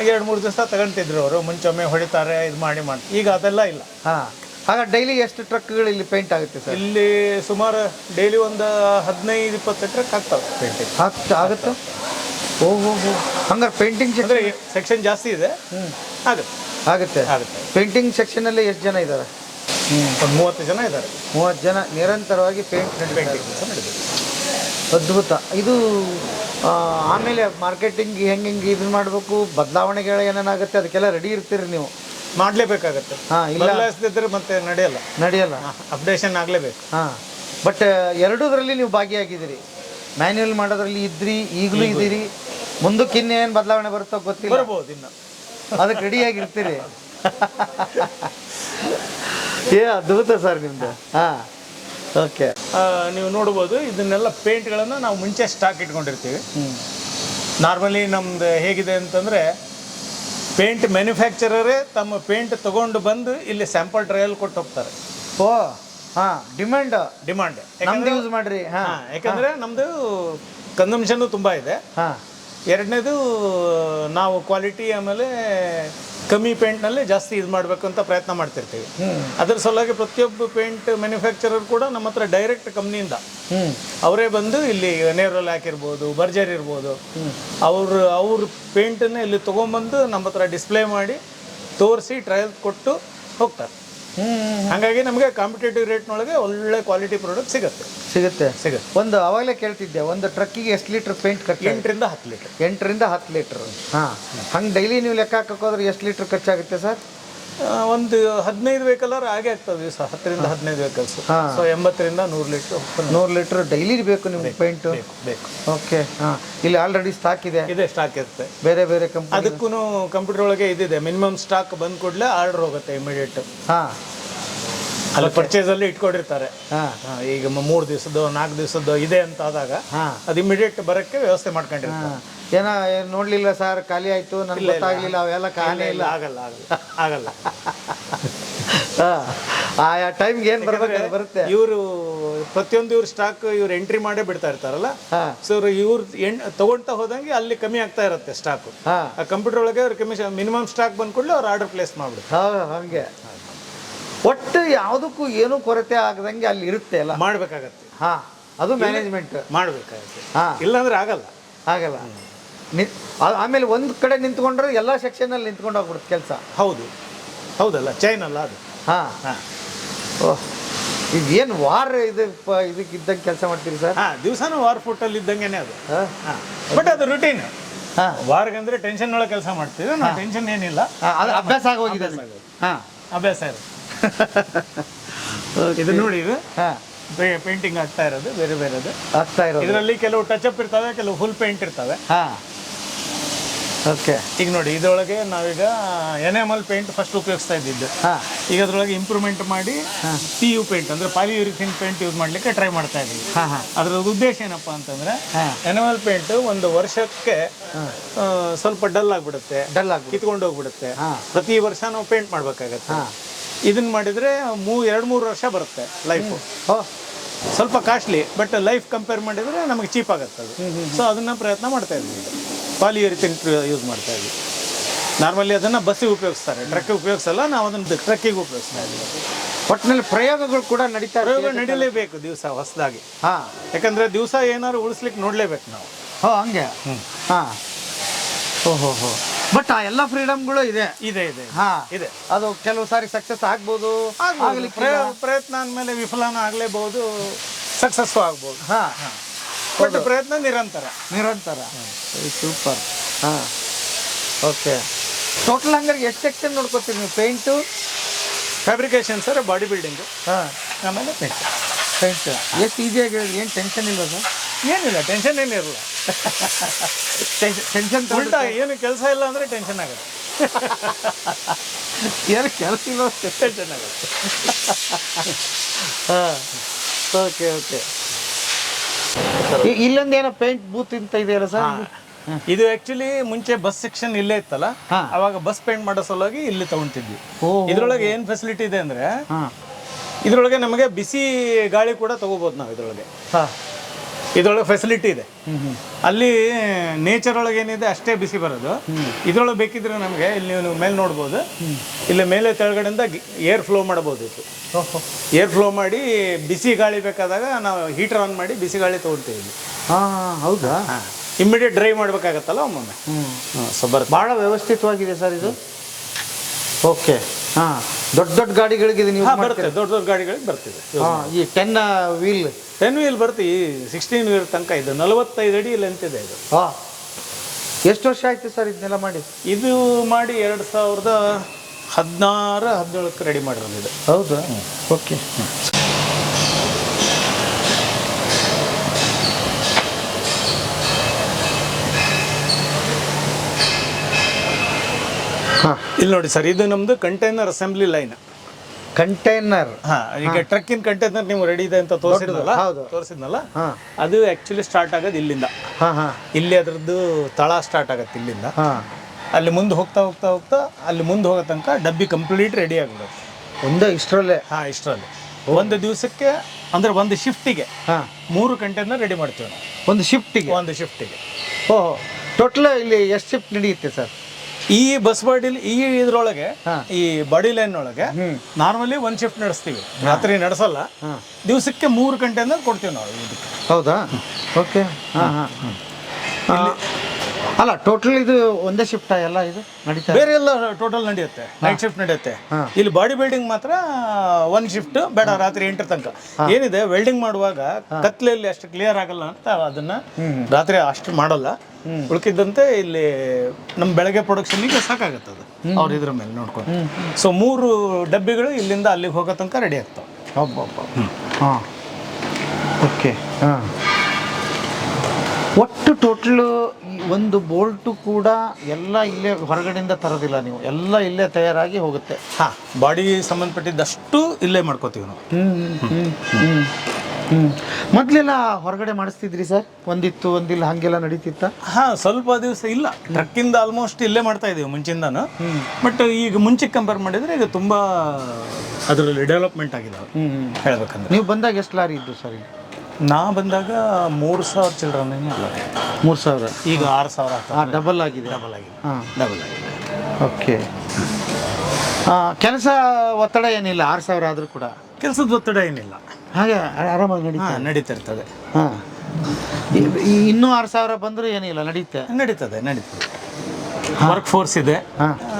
ಎರಡು ಮೂರು ದಿವಸ ತಗೊಂತಿದ್ರು ಅವರು ಮುಂಚೊಮ್ಮೆ ಹೊಡಿತಾರೆ ಇದು ಮಾಡಿ ಮಾಡಿ. ಈಗ ಅದೆಲ್ಲ ಇಲ್ಲ. ಹಾ. ಆಗ ಡೈಲಿ ಎಷ್ಟು ಟ್ರಕ್ಗಳು ಇಲ್ಲಿ ಪೇಂಟ್ ಆಗುತ್ತೆ ಸರ್? ಇಲ್ಲಿ ಸುಮಾರು ಡೈಲಿ ಒಂದು ಹದಿನೈದು ಇಪ್ಪತ್ತು ಟ್ರಕ್ ಆಗ್ತವೆ ಪೇಂಟಿಂಗ್. ಆಗ್ತಾ ಆಗುತ್ತೆ? ಓ ಹೋ ಹೋ ಹಂಗಾರೆ ಪೇಂಟಿಂಗ್ ಅಂದರೆ ಸೆಕ್ಷನ್ ಜಾಸ್ತಿ ಇದೆ. ಹ್ಞೂ ಆಗುತ್ತೆ. ಆಗುತ್ತೆ. ಆಗುತ್ತೆ. ಪೇಂಟಿಂಗ್ ಸೆಕ್ಷನಲ್ಲಿ ಎಷ್ಟು ಜನ ಇದ್ದಾರೆ ಒಂದು ಮೂವತ್ತು ಜನ ಇದ್ದಾರೆ ಮೂವತ್ತು ಜನ ನಿರಂತರವಾಗಿ ಪೇಂಟ್ ಅದ್ಭುತ. ಇದು ಆಮೇಲೆ ಮಾರ್ಕೆಟಿಂಗ್ ಹೆಂಗೆ ಹೆಂಗೆ ಇದನ್ನ ಮಾಡಬೇಕು? ಬದಲಾವಣೆಗಳು ಏನೇನಾಗುತ್ತೆ ಅದಕ್ಕೆಲ್ಲ ರೆಡಿ ಇರ್ತೀರಿ ನೀವು. ಮಾಡಲೇಬೇಕಾಗತ್ತೆ. ಹಾಂ ಇಲ್ಲ. ಮತ್ತೆ ನಡೆಯಲ್ಲ. ನಡೆಯಲ್ಲ. ಅಪ್ಡೇಷನ್ ಆಗಲೇಬೇಕು. ಹಾಂ. ಬಟ್ ಎರಡೂದ್ರಲ್ಲಿ ನೀವು ಭಾಗಿಯಾಗಿದ್ದೀರಿ. ಮ್ಯಾನ್ಯುವಲ್ ಮಾಡೋದ್ರಲ್ಲಿ ಇದ್ರಿ ಈಗಲೂ ಇದ್ದೀರಿ. ಮುಂದಕ್ಕೆ ಇನ್ನೇನು ಬದಲಾವಣೆ ಬರುತ್ತೋ ಗೊತ್ತಿಲ್ಲ. ಬರ್ಬೋದು ಇನ್ನು. ಅದಕ್ಕೆ ರೆಡಿಯಾಗಿರ್ತೀರಿ ಏ ಅದ್ಭುತ ಸರ್ ನಿಮ್ದು. ಹಾಂ ಓಕೆ ನೀವು ನೋಡ್ಬೋದು ಇದನ್ನೆಲ್ಲ ಪೇಂಟ್ಗಳನ್ನು ನಾವು ಮುಂಚೆ ಸ್ಟಾಕ್ ಇಟ್ಕೊಂಡಿರ್ತೀವಿ. ನಾರ್ಮಲಿ ನಮ್ದು ಹೇಗಿದೆ ಅಂತಂದರೆ ಪೇಂಟ್ ಮ್ಯಾನುಫ್ಯಾಕ್ಚರರೇ ತಮ್ಮ ಪೇಂಟ್ ತಗೊಂಡು ಬಂದು ಇಲ್ಲಿ ಸ್ಯಾಂಪಲ್ ಟ್ರಯಲ್ ಕೊಟ್ಟು ಹೋಗ್ತಾರೆ. ಓ ಹಾಂ ಡಿಮ್ಯಾಂಡ್ ಡಿಮ್ಯಾಂಡ್ ನಮ್ದು ಯೂಸ್ ಮಾಡಿರಿ ಹಾಂ. ಯಾಕಂದರೆ ನಮ್ಮದು ಕನ್ಸಮ್ಷನ್ನು ತುಂಬ ಇದೆ. ಹಾಂ. ಎರಡನೇದು ನಾವು ಕ್ವಾಲಿಟಿ ಆಮೇಲೆ ಕಮ್ಮಿ ಪೇಂಟ್ನಲ್ಲಿ ಜಾಸ್ತಿ ಇದು ಮಾಡಬೇಕು ಅಂತ ಪ್ರಯತ್ನ ಮಾಡ್ತಿರ್ತೀವಿ. ಅದರ ಸಲುವಾಗಿ ಪ್ರತಿಯೊಬ್ಬ ಪೇಂಟ್ ಮ್ಯಾನುಫ್ಯಾಕ್ಚರರ್ ಕೂಡ ನಮ್ಮ ಹತ್ರ ಡೈರೆಕ್ಟ್ ಕಂಪ್ನಿಯಿಂದ ಅವರೇ ಬಂದು ಇಲ್ಲಿ ನೇರಲ್ ಹಾಕಿರ್ಬೋದು ಬರ್ಜರ್ ಇರ್ಬೋದು ಅವರು ಅವ್ರ ಪೇಂಟನ್ನು ಇಲ್ಲಿ ತೊಗೊಂಬಂದು ನಮ್ಮ ಹತ್ರ ಡಿಸ್ಪ್ಲೇ ಮಾಡಿ ತೋರಿಸಿ ಟ್ರಯಲ್ ಕೊಟ್ಟು ಹೋಗ್ತಾರೆ. ಹಾಗಾಗಿ ನಮಗೆ ಕಾಂಪಿಟೇಟಿವ್ ರೇಟ್ನೊಳಗೆ ಒಳ್ಳೆ ಕ್ವಾಲಿಟಿ ಪ್ರಾಡಕ್ಟ್ ಸಿಗುತ್ತೆ. ಸಿಗುತ್ತೆ. ಸಿಗುತ್ತೆ. ಒಂದು ಅವಾಗಲೇ ಕೇಳ್ತಿದ್ದೆ ಒಂದು ಟ್ರಕ್ಕಿಗೆ ಎಷ್ಟು ಲೀಟ್ರ್ ಪೇಂಟ್ ಖರ್ಚು ಎಂಟರಿಂದ ಹತ್ತು ಲೀಟರ್ ಎಂಟರಿಂದ ಹತ್ತು ಲೀಟ್ರ್ ಹಾಂ. ಹಂಗೆ ಡೈಲಿ ನೀವು ಲೆಕ್ಕ ಹಾಕೋದ್ರೆ ಎಷ್ಟು ಲೀಟ್ರ್ ಖರ್ಚಾಗುತ್ತೆ ಸರ್? ಒಂದು ಹದಿನೈದು ವೆಹಿಕಲ್ ಹಾಗೆ ಆಗ್ತದೆ ದಿವಸ. ಹತ್ತರಿಂದ ಹದಿನೈದು ವೆಹಿಕಲ್ಸ್. ಸೊ ಎಂಬತ್ತರಿಂದ ನೂರು ಲೀಟ್ರ್ ನೂರು ಲೀಟ್ರ್ ಡೈಲಿ ಬೇಕು ನಿಮ್ಗೆ ಪೇಂಟ್ ಬೇಕು ಓಕೆ ಹಾಂ. ಇಲ್ಲಿ ಆಲ್ರೆಡಿ ಸ್ಟಾಕ್ ಇದೆ. ಇದೆ ಸ್ಟಾಕ್ ಇರುತ್ತೆ. ಬೇರೆ ಬೇರೆ ಕಂಪ್ನಿ ಅದಕ್ಕೂ ಕಂಪ್ಯೂಟರ್ ಒಳಗೆ ಇದಿದೆ. ಮಿನಿಮಮ್ ಸ್ಟಾಕ್ ಬಂದ್ ಕೂಡಲೇ ಆರ್ಡರ್ ಹೋಗುತ್ತೆ ಇಮಿಡಿಯೇಟ್ ಹಾಂ. ಅಲ್ಲಿ ಪರ್ಚೇಸಲ್ಲಿ ಇಟ್ಕೊಂಡಿರ್ತಾರೆ. ಹಾಂ. ಹಾ, ಈಗ ಮೂರು ದಿವಸದ್ದು ನಾಲ್ಕು ದಿವಸದ್ದು ಇದೆ ಅಂತ ಆದಾಗ ಅದು ಇಮಿಡಿಯೇಟ್ ಬರಕ್ಕೆ ವ್ಯವಸ್ಥೆ ಮಾಡ್ಕೊಂಡಿರ್ತಾರೆ. ಏನೋ ಏನ್ ನೋಡ್ಲಿಲ್ಲ ಸರ್ ಖಾಲಿ ಆಯ್ತು ನನ್ಗೆ ಗೊತ್ತಾಗ್ಲಿಲ್ಲ ಅವೆಲ್ಲ ಖಾಲಿ ಇಲ್ಲ ಆಗಲ್ಲ ಆಗಲ್ಲ ಆಯಾ ಟೈಮ್ಗೆ ಏನು ಬರಬೇಕು ಬರುತ್ತೆ. ಇವರು ಪ್ರತಿಯೊಂದು ಇವ್ರ ಸ್ಟಾಕ್ ಇವ್ರು ಎಂಟ್ರಿ ಮಾಡೇ ಬಿಡ್ತಾ ಇರ್ತಾರಲ್ಲ? ಸೊ ಇವ್ರು ಎಣ್ ತಗೊಳ್ತಾ ಹೋದಂಗೆ ಅಲ್ಲಿ ಕಮ್ಮಿ ಆಗ್ತಾ ಇರುತ್ತೆ ಸ್ಟಾಕು ಆ ಕಂಪ್ಯೂಟರ್ ಒಳಗೆ ಅವ್ರ ಕಮಿಷನ್ ಮಿನಿಮಮ್ ಸ್ಟಾಕ್ ಬಂದ್ಕೊಂಡು ಅವ್ರು ಆರ್ಡರ್ ಪ್ಲೇಸ್ ಮಾಡ್ಬಿಡ್ತಾರೆ. ಹಂಗೆ. ಒಟ್ಟು ಯಾವುದಕ್ಕೂ ಏನೂ ಕೊರತೆ ಆಗದಂಗೆ ಅಲ್ಲಿ ಇರುತ್ತೆ ಅಲ್ಲ? ಮಾಡಬೇಕಾಗತ್ತೆ. ಹಾಂ ಅದು ಮ್ಯಾನೇಜ್ಮೆಂಟ್ ಮಾಡಬೇಕಾಗತ್ತೆ. ಹಾಂ. ಇಲ್ಲಾಂದ್ರೆ ಆಗಲ್ಲ. ಆಗಲ್ಲ. ನಿ- ಆಮೇಲೆ ಒಂದು ಕಡೆ ನಿಂತ್ಕೊಂಡ್ರೆ ಎಲ್ಲ ಸೆಕ್ಷನಲ್ಲಿ ನಿಂತ್ಕೊಂಡು ಹೋಗ್ಬಿಡುತ್ತೆ ಕೆಲಸ. ಹೌದು. ಹೌದಲ್ಲ ಚೈನ್ ಅಲ್ಲ ಅದು. ಹಾಂ. ಹಾಂ. ಓಹ್ ಈಗ ಏನು ವಾರ್ ಇದು ಪ- ಇದಕ್ಕೆ ಇದ್ದಂಗೆ ಕೆಲಸ ಮಾಡ್ತೀರಿ ಸರ್? ಹಾಂ ದಿವಸನೂ ವಾರ್ ಫುಟ್ಟಲ್ಲಿ ಇದ್ದಂಗೆನೆ ಅದು. ಹಾಂ. ಹಾಂ. ಬಟ್ ಅದು ರುಟೀನ್ ಹಾಂ. ವಾರ್ಗಂದ್ರೆ ಟೆನ್ಷನ್ ಒಳಗೆ ಕೆಲಸ ಮಾಡ್ತೀವಿ. ನಾವು ಟೆನ್ಷನ್ ಏನಿಲ್ಲ. ಅದು ಅಭ್ಯಾಸ ಆಗೋಗಿದೆ. ಹಾಂ. ಅಭ್ಯಾಸ ಇದೆ ಇದು ನೋಡಿ ಇದು. ಹಾ. ಪೇಂಟಿಂಗ್ ಆಗ್ತಾ ಇರೋದು ಬೇರೆ ಬೇರೆದು. ಆಗ್ತಾ ಇರೋದು. ಇದರಲ್ಲಿ ಕೆಲವು ಟಚ್ ಅಪ್ ಇರ್ತವೆ ಕೆಲವು ಫುಲ್ ಪೇಂಟ್ ಇರ್ತವೆ. ಹಾಂ. ಓಕೆ ಈಗ ನೋಡಿ ಇದರೊಳಗೆ ನಾವೀಗ ಎನೆಮಲ್ ಪೇಂಟ್ ಫಸ್ಟ್ ಉಪಯೋಗಿಸ್ತಾ ಇದ್ದಿದ್ದು. ಹಾ. ಈಗ ಅದ್ರೊಳಗೆ ಇಂಪ್ರೂವ್ಮೆಂಟ್ ಮಾಡಿ ಪಿ ಯು ಪೇಂಟ್ ಅಂದ್ರೆ ಪಾಲಿಯೂರಿಥಿನ್ ಪೇಂಟ್ ಯೂಸ್ ಮಾಡ್ಲಿಕ್ಕೆ ಟ್ರೈ ಮಾಡ್ತಾ ಇದ್ದೀವಿ. ಅದ್ರ ಉದ್ದೇಶ ಏನಪ್ಪ ಅಂತಂದ್ರೆ ಎನಮಲ್ ಪೇಂಟ್ ಒಂದು ವರ್ಷಕ್ಕೆ ಸ್ವಲ್ಪ ಡಲ್ ಆಗ್ಬಿಡುತ್ತೆ. ಡಲ್ ಆಗಿ ಕಿತ್ಕೊಂಡು ಹೋಗ್ಬಿಡುತ್ತೆ. ಪ್ರತಿ ವರ್ಷ ನಾವು ಪೇಂಟ್ ಮಾಡ್ಬೇಕಾಗತ್ತೆ. ಹಾ. ಇದನ್ನ ಮಾಡಿದ್ರೆ ಮೂ ಎರಡು ಮೂರು ವರ್ಷ ಬರುತ್ತೆ ಲೈಫ್ ಸ್ವಲ್ಪ ಕಾಸ್ಟ್ಲಿ ಬಟ್ ಲೈಫ್ ಕಂಪೇರ್ ಮಾಡಿದ್ರೆ ನಮಗೆ ಚೀಪ್ ಆಗುತ್ತೆ ಅದು. ಸೊ ಅದನ್ನ ಪ್ರಯತ್ನ ಮಾಡ್ತಾ ಇದ್ವಿ. ಪಾಲಿ ರೀತಿ ಯೂಸ್ ಮಾಡ್ತಾ ಇದ್ವಿ. ನಾರ್ಮಲಿ ಅದನ್ನ ಬಸ್ಸಿಗೆ ಉಪಯೋಗಿಸ್ತಾರೆ. ಟ್ರಕ್ಕಿಗೆ ಉಪಯೋಗಿಸಲ್ಲ ನಾವು ಅದನ್ನ ಟ್ರಕ್ಕಿಗೆ ಉಪಯೋಗಿಸ್ತಾ ಇದ್ವಿ. ಒಟ್ಟಿನಲ್ಲಿ ಪ್ರಯೋಗಗಳು ಕೂಡ ನಡೀತಾ ಪ್ರಯೋಗ ನಡೀಲೇಬೇಕು ದಿವಸ ಹೊಸದಾಗಿ. ಹಾಂ. ಯಾಕಂದ್ರೆ ದಿವಸ ಏನಾದ್ರು ಉಳಿಸ್ಲಿಕ್ಕೆ ನೋಡಲೇಬೇಕು ನಾವು. ಹೋ ಹಂಗೆ. ಹಾ. ಓಹೋ ಹೋ ಬಟ್ ಆ ಎಲ್ಲ ಫ್ರೀಡಮ್ಗಳು ಇದೆ. ಇದೆ ಇದೆ ಹಾ. ಇದೆ. ಅದು ಕೆಲವು ಸಾರಿ ಸಕ್ಸಸ್ ಆಗ್ಬೋದು ಪ್ರಯತ್ನ ಅಂದಮೇಲೆ ವಿಫಲನೂ ಆಗಲೇಬಹುದು ಸಕ್ಸಸ್ ಆಗ್ಬೋದು. ಹಾ. ಬಟ್ ಪ್ರಯತ್ನ ನಿರಂತರ. ನಿರಂತರ. ಸೂಪರ್ ಹಾ. ಓಕೆ ಟೋಟಲ್ ಹಂಗಾರೆ ಎಷ್ಟು ಸೆಕ್ಷನ್ ನೋಡ್ಕೋತೀರಿ ನೀವು? Paint fabrication sir body building ಹಾಂ. ಆಮೇಲೆ ಪೇಂಟ್ ಪೇಂಟ್ ಎಷ್ಟು ಈಸಿಯಾಗಿ ಹೇಳಿ ಏನು ಟೆನ್ಷನ್ ಇಲ್ಲ ಸರ್ ಏನಿಲ್ಲ ಟೆನ್ಷನ್ ಏನಿರಲ್ಲ ಟೆನ್ಷನ್ ಉಲ್ಟಾ ಏನು ಕೆಲಸ ಇಲ್ಲ ಅಂದರೆ ಟೆನ್ಷನ್ ಆಗುತ್ತೆ. ಏನು ಕೆಲಸ ಇಲ್ಲ ಟೆನ್ಷನ್ ಆಗುತ್ತೆ. ಹಾಂ ಓಕೆ ಓಕೆ ಇಲ್ಲೊಂದು ಏನೋ ಪೇಂಟ್ ಬೂತ್ ಅಂತ ಇದೆಯಲ್ಲ ಸರ್? ಇದು ಆಕ್ಚುಲಿ ಮುಂಚೆ ಬಸ್ ಸೆಕ್ಷನ್ ಇಲ್ಲೇ ಇತ್ತಲ್ಲ. ಅವಾಗ ಬಸ್ ಪೇಂಟ್ ಮಾಡೋ ಸಲುವಾಗಿ ಇಲ್ಲಿ ತಗೊಂತಿದ್ವಿ. ಇದ್ರೊಳಗೆ ಏನ್ ಫೆಸಿಲಿಟಿ ಇದೆ ಅಂದ್ರೆ ಇದ್ರೊಳಗೆ ನಮಗೆ ಬಿಸಿ ಗಾಳಿ ಕೂಡ ತಗೋಬಹುದು ನಾವು ಇದ್ರೊಳಗೆ. ಹಾಂ. ಇದ್ರೊಳಗೆ ಫೆಸಿಲಿಟಿ ಇದೆ. ಅಲ್ಲಿ ನೇಚರ್ ಒಳಗೆ ಏನಿದೆ ಅಷ್ಟೇ ಬಿಸಿ ಬರೋದು. ಇದ್ರೊಳಗೆ ಬೇಕಿದ್ರೆ ನಮಗೆ ಇಲ್ಲಿ ನೀವು ಮೇಲೆ ನೋಡ್ಬೋದು. ಇಲ್ಲಿ ಮೇಲೆ ತೆಳಗಡೆಯಿಂದ ಏರ್ ಫ್ಲೋ ಮಾಡಬಹುದು ಇದು. ಓಹೋ. ಏರ್ ಫ್ಲೋ ಮಾಡಿ ಬಿಸಿ ಗಾಳಿ ಬೇಕಾದಾಗ ನಾವು ಹೀಟರ್ ಆನ್ ಮಾಡಿ ಬಿಸಿ ಗಾಳಿ ತೊಗೊಳ್ತೀವಿ ಇಲ್ಲಿ. ಹಾಂ ಹೌದಾ? ಇಮ್ಮಿಡಿಯೇಟ್ ಡ್ರೈ ಮಾಡ್ಬೇಕಾಗತ್ತಲ್ಲ ಒಮ್ಮೊಮ್ಮೆ. ಸೊ ಬರುತ್ತೆ. ಭಾಳ ವ್ಯವಸ್ಥಿತವಾಗಿದೆ ಸರ್ ಇದು. ಓಕೆ. ಹಾಂ ದೊಡ್ಡ ದೊಡ್ಡ ಗಾಡಿಗಳಿಗೆ ಇದು ನೀವು ಹಾ ದೊಡ್ಡ ದೊಡ್ಡ ಗಾಡಿಗಳಿಗೆ ಬರ್ತಿದೆ. ಹಾಂ ಈ ಟೆನ್ ವೀಲ್ ಟೆನ್ ವೀಲ್ ಬರ್ತಿ ಸಿಕ್ಸ್ಟೀನ್ ವೀಲ್ ತನಕ ಇದು ನಲವತ್ತೈದು ಅಡಿ ಲೆಂತಿದೆ ಇದೆ ಇದು. ಹಾಂ ಎಷ್ಟು ವರ್ಷ ಆಯ್ತು ಸರ್ ಇದನ್ನೆಲ್ಲ ಮಾಡಿ? ಇದು ಮಾಡಿ ಎರಡು ಸಾವಿರದ ಹದಿನಾರು ಹದಿನೇಳಕ್ಕೆ ರೆಡಿ ಮಾಡಿರೋದಿದೆ. ಇದು ಹೌದಾ? ಓಕೆ. ಹಾಂ ಇಲ್ಲಿ ನೋಡಿ ಸರ್ ಇದು ನಮ್ಮದು ಕಂಟೈನರ್ ಅಸೆಂಬ್ಲಿ ಲೈನ್ ಕಂಟೈನರ್ ಈಗ ಈಗ ಟ್ರಕ್ಕಿನ ಕಂಟೈನರ್ ನೀವು ರೆಡಿ ಇದೆ ಅಂತ ತೋರಿಸಿದ್ನಲ್ಲ ಹೌದು. ತೋರಿಸಿದ್ನಲ್ಲ ಹಾಂ. ಅದು ಆಕ್ಚುಲಿ ಸ್ಟಾರ್ಟ್ ಆಗೋದು ಇಲ್ಲಿಂದ. ಹಾಂ ಹಾಂ. ಇಲ್ಲಿ ಅದರದ್ದು ತಳ ಸ್ಟಾರ್ಟ್ ಆಗತ್ತೆ ಇಲ್ಲಿಂದ. ಹಾಂ. ಅಲ್ಲಿ ಮುಂದೆ ಹೋಗ್ತಾ ಹೋಗ್ತಾ ಹೋಗ್ತಾ ಅಲ್ಲಿ ಮುಂದೆ ಹೋಗೋ ತನಕ ಡಬ್ಬಿ ಕಂಪ್ಲೀಟ್ ರೆಡಿ ಆಗ್ಬಿಡುತ್ತೆ ಒಂದೇ ಇಷ್ಟರಲ್ಲೇ? ಹಾ ಇಷ್ಟರಲ್ಲಿ. ಒಂದು ದಿವಸಕ್ಕೆ ಅಂದ್ರೆ ಒಂದು ಶಿಫ್ಟಿಗೆ ಹಾಂ. ಮೂರು ಕಂಟೈನರ್ ರೆಡಿ ಮಾಡ್ತೀವಿ ನಾವು. ಒಂದು ಶಿಫ್ಟಿಗೆ ಒಂದು ಶಿಫ್ಟಿಗೆ ಓಹೋ ಟೋಟಲ್ ಇಲ್ಲಿ ಎಷ್ಟು ಶಿಫ್ಟ್ ನಡೆಯುತ್ತೆ ಸರ್? ಈ ಬಸ್ ಬಾಡಿಲಿ ಈ ಇದ್ರೊಳಗೆ. ಈ ಬಾಡಿ ಲೈನ್ ಒಳಗೆ. ನಾರ್ಮಲಿ ಒಂದ್ ಶಿಫ್ಟ್ ನಡೆಸ್ತೀವಿ. ರಾತ್ರಿ ನಡೆಸಲ್ಲ. ದಿವಸಕ್ಕೆ ಮೂರು ಅಂದ್ರೆ ಕೊಡ್ತೀವಿ ನಾವು ಇದಕ್ಕೆ. ಹೌದಾ? ಓಕೆ ಹಾಂ ಹಾಂ. ಅಲ್ಲ ಟೋಟಲ್ ಇದು ಒಂದೇ ಶಿಫ್ಟ್ ಎಲ್ಲ ಇದು ನಡೀತಾ ಬೇರೆ ಎಲ್ಲ ಟೋಟಲ್ ನಡೆಯುತ್ತೆ. ನೈಟ್ ಶಿಫ್ಟ್ ನಡೆಯುತ್ತೆ. ಇಲ್ಲಿ ಬಾಡಿ ಬಿಲ್ಡಿಂಗ್ ಮಾತ್ರ ಒನ್ ಶಿಫ್ಟ್ ಬೇಡ ರಾತ್ರಿ ಎಂಟರ ತನಕ. ಏನಿದೆ ವೆಲ್ಡಿಂಗ್ ಮಾಡುವಾಗ ಕತ್ಲೆಯಲ್ಲಿ ಅಷ್ಟು ಕ್ಲಿಯರ್ ಆಗಲ್ಲ ಅಂತ ಅದನ್ನ ರಾತ್ರಿ ಅಷ್ಟು ಮಾಡಲ್ಲ. ಉಳ್ಕಿದ್ದಂತೆ ಇಲ್ಲಿ ನಮ್ಮ ಬೆಳಗ್ಗೆ ಪ್ರೊಡಕ್ಷನ್ಗೆ ಸಾಕಾಗತ್ತೆ ಅದು. ಅವ್ರ ಇದ್ರ ಮೇಲೆ ನೋಡ್ಕೊಂಡು. ಸೊ ಮೂರು ಡಬ್ಬಿಗಳು ಇಲ್ಲಿಂದ ಅಲ್ಲಿಗೆ ಹೋಗೋ ತನಕ ರೆಡಿ ಆಗ್ತಾವೆ. ಓಕೆ ಹಾಂ. ಒಟ್ಟು ಟೋಟಲ್ ಒಂದು ಬೋಲ್ಟು ಕೂಡ ಎಲ್ಲ ಇಲ್ಲೇ ಹೊರಗಡೆಯಿಂದ ತರೋದಿಲ್ಲ ನೀವು. ಎಲ್ಲ ಇಲ್ಲೇ ತಯಾರಾಗಿ ಹೋಗುತ್ತೆ. ಹಾ. ಬಾಡಿಗೆ ಸಂಬಂಧಪಟ್ಟಿದ್ದಷ್ಟು ಇಲ್ಲೇ ಮಾಡ್ಕೋತೀವಿ ನಾವು. ಹ್ಞೂ ಮೊದಲೆಲ್ಲ ಹೊರಗಡೆ ಮಾಡಿಸ್ತಿದ್ರಿ ಸರ್? ಒಂದಿತ್ತು ಒಂದಿಲ್ಲ ಹಾಗೆಲ್ಲ ನಡೀತಿತ್ತ? ಹಾಂ ಸ್ವಲ್ಪ ದಿವಸ ಇಲ್ಲ. ಟ್ರಕ್ಕಿಂದ ಆಲ್ಮೋಸ್ಟ್ ಇಲ್ಲೇ ಮಾಡ್ತಾ ಇದೀವಿ ಮುಂಚಿಂದಾನು. ಬಟ್ ಈಗ ಮುಂಚೆ ಕಂಪೇರ್ ಮಾಡಿದ್ರೆ ಈಗ ತುಂಬಾ ಅದರಲ್ಲಿ ಡೆವಲಪ್ಮೆಂಟ್ ಆಗಿದೆ. ಹೇಳ್ಬೇಕಂದ್ರೆ. ನೀವು ಬಂದಾಗ ಎಷ್ಟು ಲಾರಿ ಇದ್ದು ಸರ್ ಈಗ ನಾ ಬಂದಾಗ ಮೂರು ಸಾವಿರ ಚಿಲ್ಡ್ರನ್ ಅಲ್ಲ ಮೂರು ಸಾವಿರ? ಈಗ ಆರು ಸಾವಿರ ಹಾಂ ಡಬಲ್ ಆಗಿದೆ. ಡಬಲ್ ಆಗಿದೆ. ಹಾಂ. ಡಬಲ್ ಆಗಿದೆ. ಓಕೆ. ಕೆಲಸ ಒತ್ತಡ ಏನಿಲ್ಲ? ಆರು ಸಾವಿರ ಆದರೂ ಕೂಡ? ಕೆಲಸದ ಒತ್ತಡ ಏನಿಲ್ಲ. ಹಾಗೆ ಆರಾಮಾಗಿ ನಡೀತಾ ಹಾ ನಡೀತಾ ಇರ್ತದೆ ಹಾಂ. ಇನ್ನೂ ಆರು ಸಾವಿರ ಬಂದರೂ ಏನಿಲ್ಲ? ನಡೀತೆ? ನಡೀತದೆ ನಡೀತದೆ. ವರ್ಕ್ ಫೋರ್ಸ್ ಇದೆ.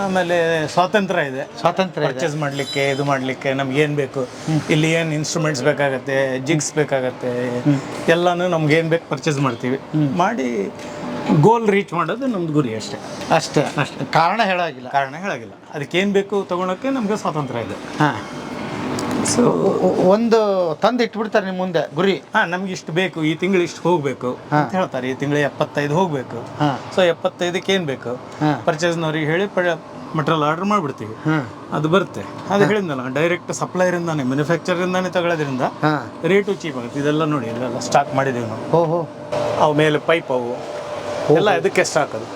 ಆಮೇಲೆ ಸ್ವಾತಂತ್ರ್ಯ ಇದೆ. ಸ್ವಾತಂತ್ರ್ಯ ಇದೆ. ಪರ್ಚೇಸ್ ಮಾಡಲಿಕ್ಕೆ ಇದು ಮಾಡಲಿಕ್ಕೆ ನಮ್ಗೆ ಏನು ಬೇಕು? ಇಲ್ಲಿ ಏನು ಇನ್ಸ್ಟ್ರೂಮೆಂಟ್ಸ್ ಬೇಕಾಗತ್ತೆ ಜಿಗ್ಸ್ ಬೇಕಾಗತ್ತೆ ಎಲ್ಲಾನು ನಮ್ಗೆ ಏನು ಬೇಕು ಪರ್ಚೇಸ್ ಮಾಡ್ತೀವಿ. ಮಾಡಿ ಗೋಲ್ ರೀಚ್ ಮಾಡೋದು ನಮ್ದು ಗುರಿ ಅಷ್ಟೇ. ಅಷ್ಟೇ. ಅಷ್ಟೇ. ಕಾರಣ ಹೇಳಾಗಿಲ್ಲ ಕಾರಣ ಹೇಳಾಗಿಲ್ಲ ಅದಕ್ಕೆ ಏನು ಬೇಕು ತಗೊಳಕ್ಕೆ ನಮಗೆ ಸ್ವಾತಂತ್ರ್ಯ ಇದೆ. ಹಾಂ. ಸೊ ಒಂದು ತಂದು ಇಟ್ಬಿಡ್ತಾರೆ ನಿಮ್ಮ ಮುಂದೆ ಗುರಿ. ಹಾ ನಮ್ಗೆ ಇಷ್ಟು ಬೇಕು ಈ ತಿಂಗಳು ಇಷ್ಟು ಹೋಗಬೇಕು ಅಂತ ಹೇಳ್ತಾರೆ. ಈ ತಿಂಗಳು ಎಪ್ಪತ್ತೈದು ಹೋಗಬೇಕು. ಸೊ ಎಪ್ಪತ್ತೈದಕ್ಕೆ ಏನು ಬೇಕು? ಪರ್ಚೇಸ್ನವ್ರಿಗೆ ಹೇಳಿ ಮಟೀರಿಯಲ್ ಆರ್ಡರ್ ಮಾಡಿಬಿಡ್ತೀವಿ. ಅದು ಬರುತ್ತೆ. ಅದು ಹೇಳಿದ್ನಲ್ಲ ಡೈರೆಕ್ಟ್ ಸಪ್ಲೈರಿಂದಾನೆ ಮ್ಯಾನುಫ್ಯಾಕ್ಚರಿಂದಾನೆ ತಗೊಳ್ಳೋದ್ರಿಂದ ಹಾಂ. ರೇಟು ಚೀಪ್ ಆಗುತ್ತೆ. ಇದೆಲ್ಲ ನೋಡಿ ಇಲ್ಲೆಲ್ಲ ಸ್ಟಾಕ್ ಮಾಡಿದೀವಿ ನಾವು. ಓಹೋ ಅವು ಮೇಲೆ ಪೈಪ್ ಅವು. ಎಲ್ಲ ಇದಕ್ಕೆ ಸ್ಟಾಕ್ ಅದು.